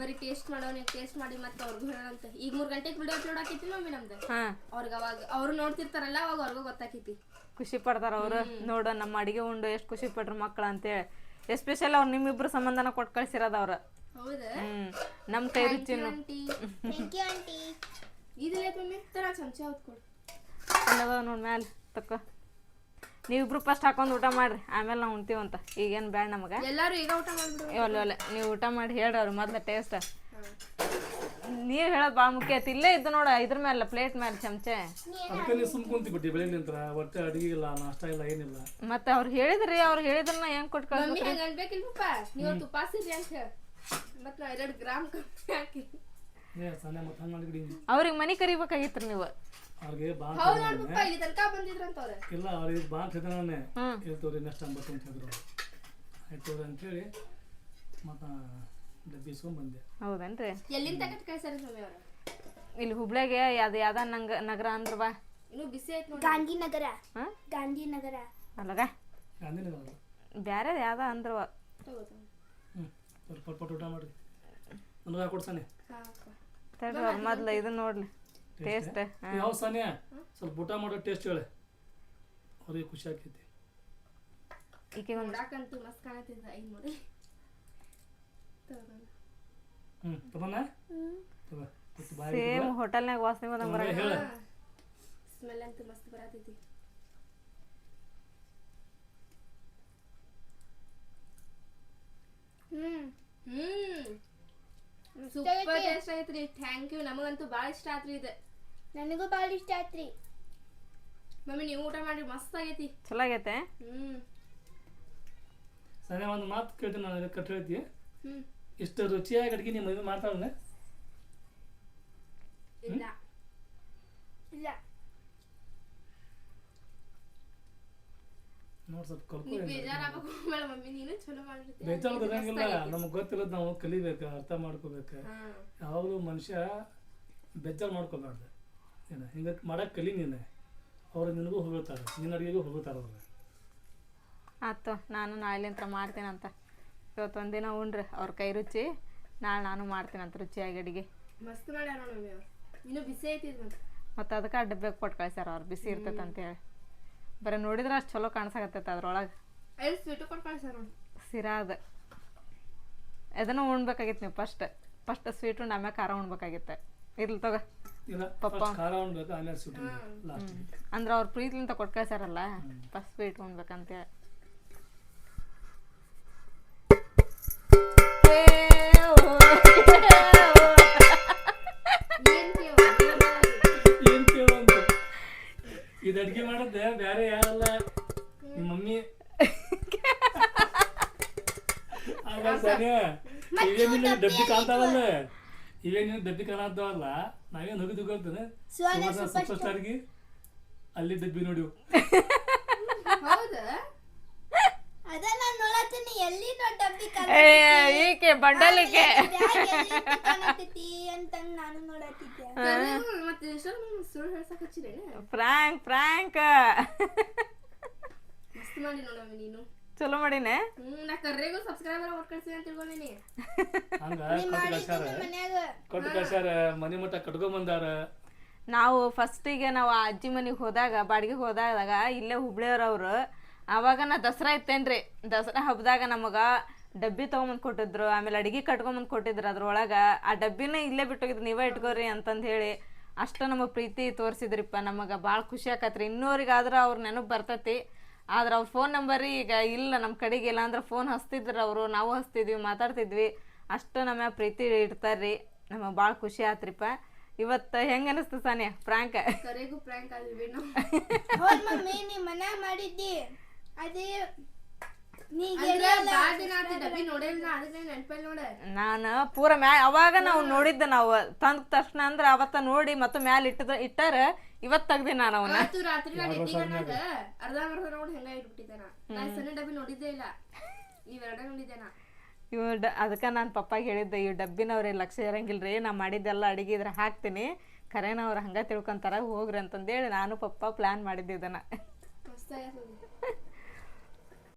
ಬರೀ ಟೇಸ್ಟ್ ಮಾಡೋಣ ಟೇಸ್ಟ್ ಮಾಡಿ ಮತ್ತೆ ಅವ್ರಿಗೂ ಹೇಳೋಣಂತ. ಈಗ ಮೂರು ಗಂಟೆಗೆ ವಿಡಿಯೋ ಅಪ್ಲೋಡ್ ಆಕೈತಿ ಮಮ್ಮಿ ನಮ್ದು. ಹಾ. ಅವ್ರಿಗೆ ಅವಾಗ ಅವ್ರು ನೋಡ್ತಿರ್ತಾರಲ್ಲ ಅವಾಗ ಅವ್ರಿಗೂ ಗೊತ್ತಾಕೈತಿ. ಖುಷಿ ಪಡ್ತಾರ ಅವ್ರು. ನೋಡು ನಮ್ಮ ಅಡಿಗೆ ಉಂಡು ಎಷ್ಟು ಖುಷಿ ಪಡ್ರು ಮಕ್ಳು ಅಂತೇಳಿ. ಎಸ್ಪೆಷಲ್ ಅವ್ರು ನಿಮ್ಮಿಬ್ರು ಸಂಬಂಧನ ಕೊಟ್ಟು ಕಳ್ಸಿರೋದು ಅವ್ರ. ಹ್ಮ್ ನಮ್ಮ ಕೈ ಥ್ಯಾಂಕ್ ಯು ಆಂಟಿ ಇದಿಲ್ಲ ಮಮ್ಮಿ ತರ ಚಮಚ ಹೊತ್ಕೊಡು ಅಲ್ಲದ ನೋಡಿ ಮ್ಯಾಲೆ ತಕ್ಕೋ. ನೀವಿಬ್ರು ಫಸ್ಟ್ ಹಾಕೊಂಡು ಊಟ ಮಾಡ್ರಿ ಆಮೇಲೆ ನಾವು ಉಣ್ತೀವಂತ ಈಗೇನು ಬೇಡ ನಮಗೆ? ಎಲ್ಲರೂ ಈಗ ಊಟ ಮಾಡ್ಬಿಡು ಒಲ್ಲೆ ಒಲ್ಲೆ ನೀವು ಊಟ ಮಾಡಿ ಹೇಳ್ರಿ ಅವ್ರು ಮೊದ್ಲು ಟೇಸ್ಟ್ ನೀರು ಹೇಳೋದು ಭಾಳ ಮುಖ್ಯ ಐತಿ ಇಲ್ಲೇ ಇದ್ದು ನೋಡ ಇದ್ರ ಮೇಲೆ ಪ್ಲೇಟ್ ಮೇಲೆ ಚಮಚೆ. ಅದಕ್ಕೆ ನೀವು ಸುಮ್ ಕುಂತಿ ಬಿಟ್ಟಿ ಬೆಳಿಗ್ಗೆ ನಿಂತರ ಒಟ್ಟೆ ಅಡಿಗೆ ಇಲ್ಲ ನಾಷ್ಟ ಇಲ್ಲ ಏನಿಲ್ಲ. ಮತ್ತೆ ಅವ್ರು ಹೇಳಿದ್ರಿ ಅವ್ರು ಹೇಳಿದ್ರನ್ನ ಹೆಂಗ್ ಅನ್ಬೇಕಿಲ್ ಪಪ್ಪ ಅಂತ ಹೇಳಿ. ಮತ್ ನಾ ಎರಡು ಗ್ರಾಮ್ ಕಮ್ಮಿ ಹಾಕಿ. ಏ ಸಣ್ಣ ಮತ್ತೆ ಹಂಗೆ ಮಾಡಿಬಿಡಿ ಅವ್ರಿಗೆ ಮನಿ ಕರಿಬೇಕಾಗಿತ್ರಿ ನೀವು. ಅವ್ರಿಗೆ ಬಾ ಅಂತ ಹೌದ್ ಹೇಳಿದ್ನೆ. ನೋಡ್ ಪಪ್ಪ ಇಲ್ಲಿ ತನಕ ಬಂದಿದ್ರಂತ ಅವ್ರ. ಇಲ್ಲ ಅವ್ರಿಗೆ ಬಾ ಅಂತ ಹೇಳಿದ್ರೆ ಹ್ಮ್. ಹೇಳ್ತವ್ರಿ ನೆಕ್ಸ್ಟ್ ಅಂಬತ್ತು ಅಂತ ಹೇಳಿದ್ರು. ಆಯ್ತು ಅವ್ರು ಅಂತೇಳಿ ಮತ್ತು ಡಬ್ಬಿ ಇಸ್ಕೊಂಡ್ ಬಂದೆ. ಹೌದೇನ್ರಿ? ಎಲ್ಲಿಂದ ತಗಟ್ ಕಳ್ಸಾರ ಮಮ್ಮಿ ಅವ್ರ? ಇಲ್ಲಿ ಹುಬ್ಳ್ಯಾಗೆ ಅದು ಯಾವ್ದ ನಂಗ ನಗರ ಅಂದ್ರ ಬಾ. ಇನ್ನು ಬಿಸಿ ಆಯ್ತು ನೋಡಿ ಗಾಂಧಿನಗರ. ಹಾ ಗಾಂಧಿನಗರ. ಅಲ್ಲಗ? ಗಾಂಧಿನಗರ ಬ್ಯಾರೆ ಯಾವ್ದ ಅಂದ್ರವ ಸ್ವಲ್ಪ ಊಟ ಮಾಡ್ರಿ ನನಗೆ ಅಕ್ಕ. ತಡ್ರಿ ಅವ್ರ ಮೊದ್ಲು ಇದನ್ನ ನೋಡ್ಲಿ. ಟೇಸ್ಟ್? ಯಾವ ಸಾನ್ಯ? ಸ್ವಲ್ಪ ಊಟ ಮಾಡೋ ಟೇಸ್ಟ್ ಹೇಳಿ. ಅವ್ರಿಗೆ ಖುಷಿ ಆಕೈತಿ ಈಕೆ ಒಂದು ಮಸ್ತ್ ಈಗ ನೋಡಿ. ಹ್ಞೂ ತಗೋಣ ಸೇಮ್ ಹೋಟೆಲ್ನಾಗ ವಾಸನೆ ಬಂದಂಗ ಬರ ಹೇಳ. ಸ್ಮೆಲ್ ಅಂತೂ ಮಸ್ತ್ ಬರತೈತಿ. ಹ್ಮ್. ಹ್ಮ್. ಸೂಪರ್ ಟೇಸ್ಟ್ ಐತ್ರಿ ಥ್ಯಾಂಕ್ ಯು ನಮಗಂತೂ ಭಾಳ ಇಷ್ಟ ಆತ್ರಿ ಇದು. ನನಗೂ ಭಾಳ ಇಷ್ಟ ಆಯ್ತ್ರಿ ಮಮ್ಮಿ ನೀವು ಊಟ ಮಾಡ್ರಿ ಮಸ್ತ್ ಆಗೈತಿ. ಚಲೋ ಆಗೈತೆ ಹ್ಮ್. ಸರಿ ಒಂದು ಮಾತು ಕೇಳ್ತೀನಿ ನಾನು ಕಟ್ ಹೇಳ್ತಿ ಹ್ಮ್. ಇಷ್ಟು ರುಚಿಯಾಗಿ ಅಡುಗೆ ನಿಮ್ಮ ಮದುವೆ ಮಾಡ್ತಾಳೆ ಇಲ್ಲ. ಇಲ್ಲ. ನೋಡಿ ಸ್ವಲ್ಪ ಕಲ್ಕೊ ಬೇಜಾರು ಬರಂಗಿಲ್ಲ ನಮಗೆ ಗೊತ್ತಿರೋದು ನಾವು ಕಲಿಬೇಕು ಅರ್ಥ ಮಾಡ್ಕೋಬೇಕು. ಯಾವಾಗಲೂ ಮನುಷ್ಯ ಬೆಜ್ಜಾರು ಮಾಡ್ಕೋಬಾರ್ದು. ಏನು ಹಿಂಗೆ ಮಾಡಕ್ಕೆ ಕಲಿ ನೀನು. ಅವ್ರು ನಿನಗೂ ಹೋಗುತ್ತಾರೆ ನಿನ್ನ ಅಡುಗೆಗೂ ಹೋಗುತ್ತಾರೆ ಅವ್ರು. ಆತು ನಾನು ನಾಳೆಲಿಂತ್ರ ಮಾಡ್ತೀನಂತ. ಇವತ್ತು ಒಂದಿನ ಉಣ್ರಿ ಅವ್ರ ಕೈ ರುಚಿ ನಾಳೆ ನಾನು ಮಾಡ್ತೀನಂತ ರುಚಿಯಾಗಿ ಅಡುಗೆ. ಮಸ್ತ್ ಮಾಡ್ಯಾರ ಇನ್ನು ಬಿಸಿ ಐತಿ ಮತ್ತೆ ಮತ್ತು ಅದಕ್ಕೆ ಡಬ್ಬೆ ಕೊಟ್ಟು ಕಳ್ಸ್ಯಾರ ಅವ್ರು ಬಿಸಿ ಇರ್ತೈತೆ ಅಂತೇಳಿ ಬರೀ ನೋಡಿದ್ರೆ ಅಷ್ಟು ಚಲೋ ಕಾಣಿಸಾಕತ್ತೈತೆ ಅದ್ರೊಳಗೆ. ಐದು ಸ್ವೀಟು ಕೊಟ್ಟು ಕಳ್ಸ್ಯಾರ ನೋಡಿ ಸಿರಾದ ಅದನ್ನು ಉಣ್ಬೇಕಾಗಿತ್ತು ನೀವು ಫಸ್ಟ್ ಫಸ್ಟ್ ಸ್ವೀಟ್ ಉಂಡು ಆಮೇಲೆ ಖಾರ ಉಣ್ಬೇಕಾಗಿತ್ತು. ಇರ್ಲಿ ತಗೋ. ಪಪ್ಪ. ಅಂದ್ರೆ ಅವ್ರ ಪ್ರೀತಿಲಿಂತ ಕೊಟ್ಟು ಕಳ್ಸ್ಯಾರಲ್ಲ ಫಸ್ಟ್ ಸ್ವೀಟ್ ಉಣ್ಬೇಕಂತೇಳಿ ಇದು ಅಡ್ಗೆ ಮಾಡದ್ದೆ? ಬೇರೆ ಯಾರಲ್ಲ? ನಿಮ್ಮ ಮಮ್ಮಿ? ಇವೇನಿಲ್ಲ ಡಬ್ಬಿ ಕಾಣ್ತಾವಲ್ಲ ಇವೇನಿಲ್ಲ ಡಬ್ಬಿ ಕಾಣತ್ತಾವಲ್ಲ ನಾವೇನು ಹೋಗಿದ್ದು ಗೊತ್ತೇನೆ? ಸೂಪರ್ ಸ್ಟಾರ್ಗೆ ಅಲ್ಲಿ ಡಬ್ಬಿ ನೋಡಿ ಹೌದಾ ಅದ ನಾನ್ ನೋಡತ್ತೀನಿ ಎಲ್ಲಿ ನೋಡ್ ಡಬ್ಬಿ ಏ ಈಕೆ ಬಂಡಲಿಕೆ ಕಾಣತೈತಿ ಅಂತಂದ್ ನಾನು ನೋಡತ್ತಿದ್ದೆ ಕರೆಗೂ ಮತ್ತೆ ಎಷ್ಟೊಂದು ಸುಳ್ಳು ಹೇಳ್ಸಕ್ ಹಚ್ಚಿರೇನ ಫ್ರಾಂಕ್ ಫ್ರಾಂಕ್ ಮಸ್ತ್ ಮಾಡಿ ನೋಡಮ್ಮಿ ನೀನು ಚಲೋ ಮಾಡಿನೇ ಹ್ಮ್ ನಾ ಕರ್ರೆಗೂ ಸಬ್ಸ್ಕ್ರೈಬರ್ ಕೊಟ್ಟು ಕಳ್ಸಿದೆ ಅಂತ ತಿಳ್ಕೊಂಡೀನಿ ಹಂಗ ಬಂಡಲಿಕೆ. Frank Frank. ಚಲೋ ಕಳ್ಸ್ಯಾರ? ಮನೆ ಮಠ ಕಟ್ಕೊಂಬಂದಾರ ನಾವು ಫಸ್ಟಿಗೆ ನಾವು ಅಜ್ಜಿ ಮನೆಗೆ ಹೋದಾಗ ಬಾಡಿಗೆ ಹೋದಾಗ ಇಲ್ಲೇ ಹುಬ್ಳಿಯವ್ರವ್ರು ಅವಾಗ ನಾ ದಸರಾ ಇತ್ತೇನ್ರಿ. ದಸರಾ ಹಬ್ಬದಾಗ ನಮಗೆ ಡಬ್ಬಿ ತಗೊಂಬಂದು ಕೊಟ್ಟಿದ್ರು ಆಮೇಲೆ ಅಡಿಗೆ ಕಟ್ಕೊಂಬಂದು ಕೊಟ್ಟಿದ್ರು ಅದ್ರೊಳಗೆ. ಆ ಡಬ್ಬಿನ ಇಲ್ಲೇ ಬಿಟ್ಟೋಗಿದ್ರು ನೀವೇ ಇಟ್ಕೋರಿ ಅಂತಂದು ಹೇಳಿ ಅಷ್ಟು ನಮಗೆ ಪ್ರೀತಿ ತೋರಿಸಿದ್ರಿಪ್ಪ ನಮಗೆ. ಭಾಳ ಖುಷಿ ಆಕತ್ರಿ. ಇನ್ನೂರಿಗಾದ್ರೆ ಅವ್ರ ನೆನಪು ಬರ್ತೈತಿ. ಆದ್ರೆ ಅವ್ರ ಫೋನ್ ನಂಬರ್ ಈಗ ಇಲ್ಲ ನಮ್ಮ ಕಡೆಗೆ ಇಲ್ಲ ಅಂದ್ರೆ ಫೋನ್ ಹಚ್ತಿದ್ರು ಅವರು ನಾವು ಹಚ್ತಿದ್ವಿ ಮಾತಾಡ್ತಿದ್ವಿ. ಅಷ್ಟು ನಮ್ಮ ಪ್ರೀತಿ ಇಡ್ತಾರ್ರಿ. ನಮಗೆ ಭಾಳ ಖುಷಿ ಆತ್ರಿಪ್ಪ. ಇವತ್ತು ಹೆಂಗೆ ಅನಿಸ್ತು ಸಾನೆ ಪ್ರಾಂಕ್ ಕರೆಗೂ ಪ್ರ್ಯಾಂಕ್ ಆದ್ವಿ ನಾವು. ಮಮ್ಮಿ ನೀ ಮನ್ಯಾಗ ಮಾಡಿದ್ದಿ? ಅದೇ ನಾನು ಪೂರ ಮ್ಯಾ ಅವಾಗ ನಾವು ನೋಡಿದ್ದ ನಾವು. ತಂದ ತಕ್ಷಣ ಅಂದ್ರೆ ಅವತ್ತ ನೋಡಿ ಮತ್ತೆ ಮ್ಯಾಲ ಇಟ್ಟದ ಇಟ್ಟಾರ ಇವತ್ ತೆಗ್ದೆ ನಾನು ಅವನ್ನ. ಅವತ್ತು ರಾತ್ರಿ ನಾನು ಅರ್ಧ ಮರ್ಧ ನೋಡಿ ಹೆಂಗ ಇಟ್ಬಿಟ್ಟಿದ್ದೆ ನಾ ನಾ ಸಣ್ಣ ಡಬ್ಬಿ ನೋಡಿದ್ದೇ ಇಲ್ಲ. ಇವೆರಡ ನೋಡಿದ್ದೆ ನಾ ಇವ್ ಡ ಅದಕ್ಕೆ ನಾನು ಪಪ್ಪಾಗೆ ಹೇಳಿದ್ದೆ ಈ ಡಬ್ಬಿನವ್ರೆ ಲಕ್ಷ್ಯ ಇರಂಗಿಲ್ರಿ ನಾ ಮಾಡಿದ್ದೆಲ್ಲ ಅಡಿಗೆ ಇದ್ರ ಹಾಕ್ತೀನಿ. ಖರೇನ ಅವ್ರು ಹಂಗ ತಿಳ್ಕೊಂತಾರ ಹೋಗ್ರಿ ಅಂತಂದೇಳಿ ನಾನು ಪಪ್ಪ ಪ್ಲಾನ್ ಮಾಡಿದ್ದೆ ಇದನ್ನು.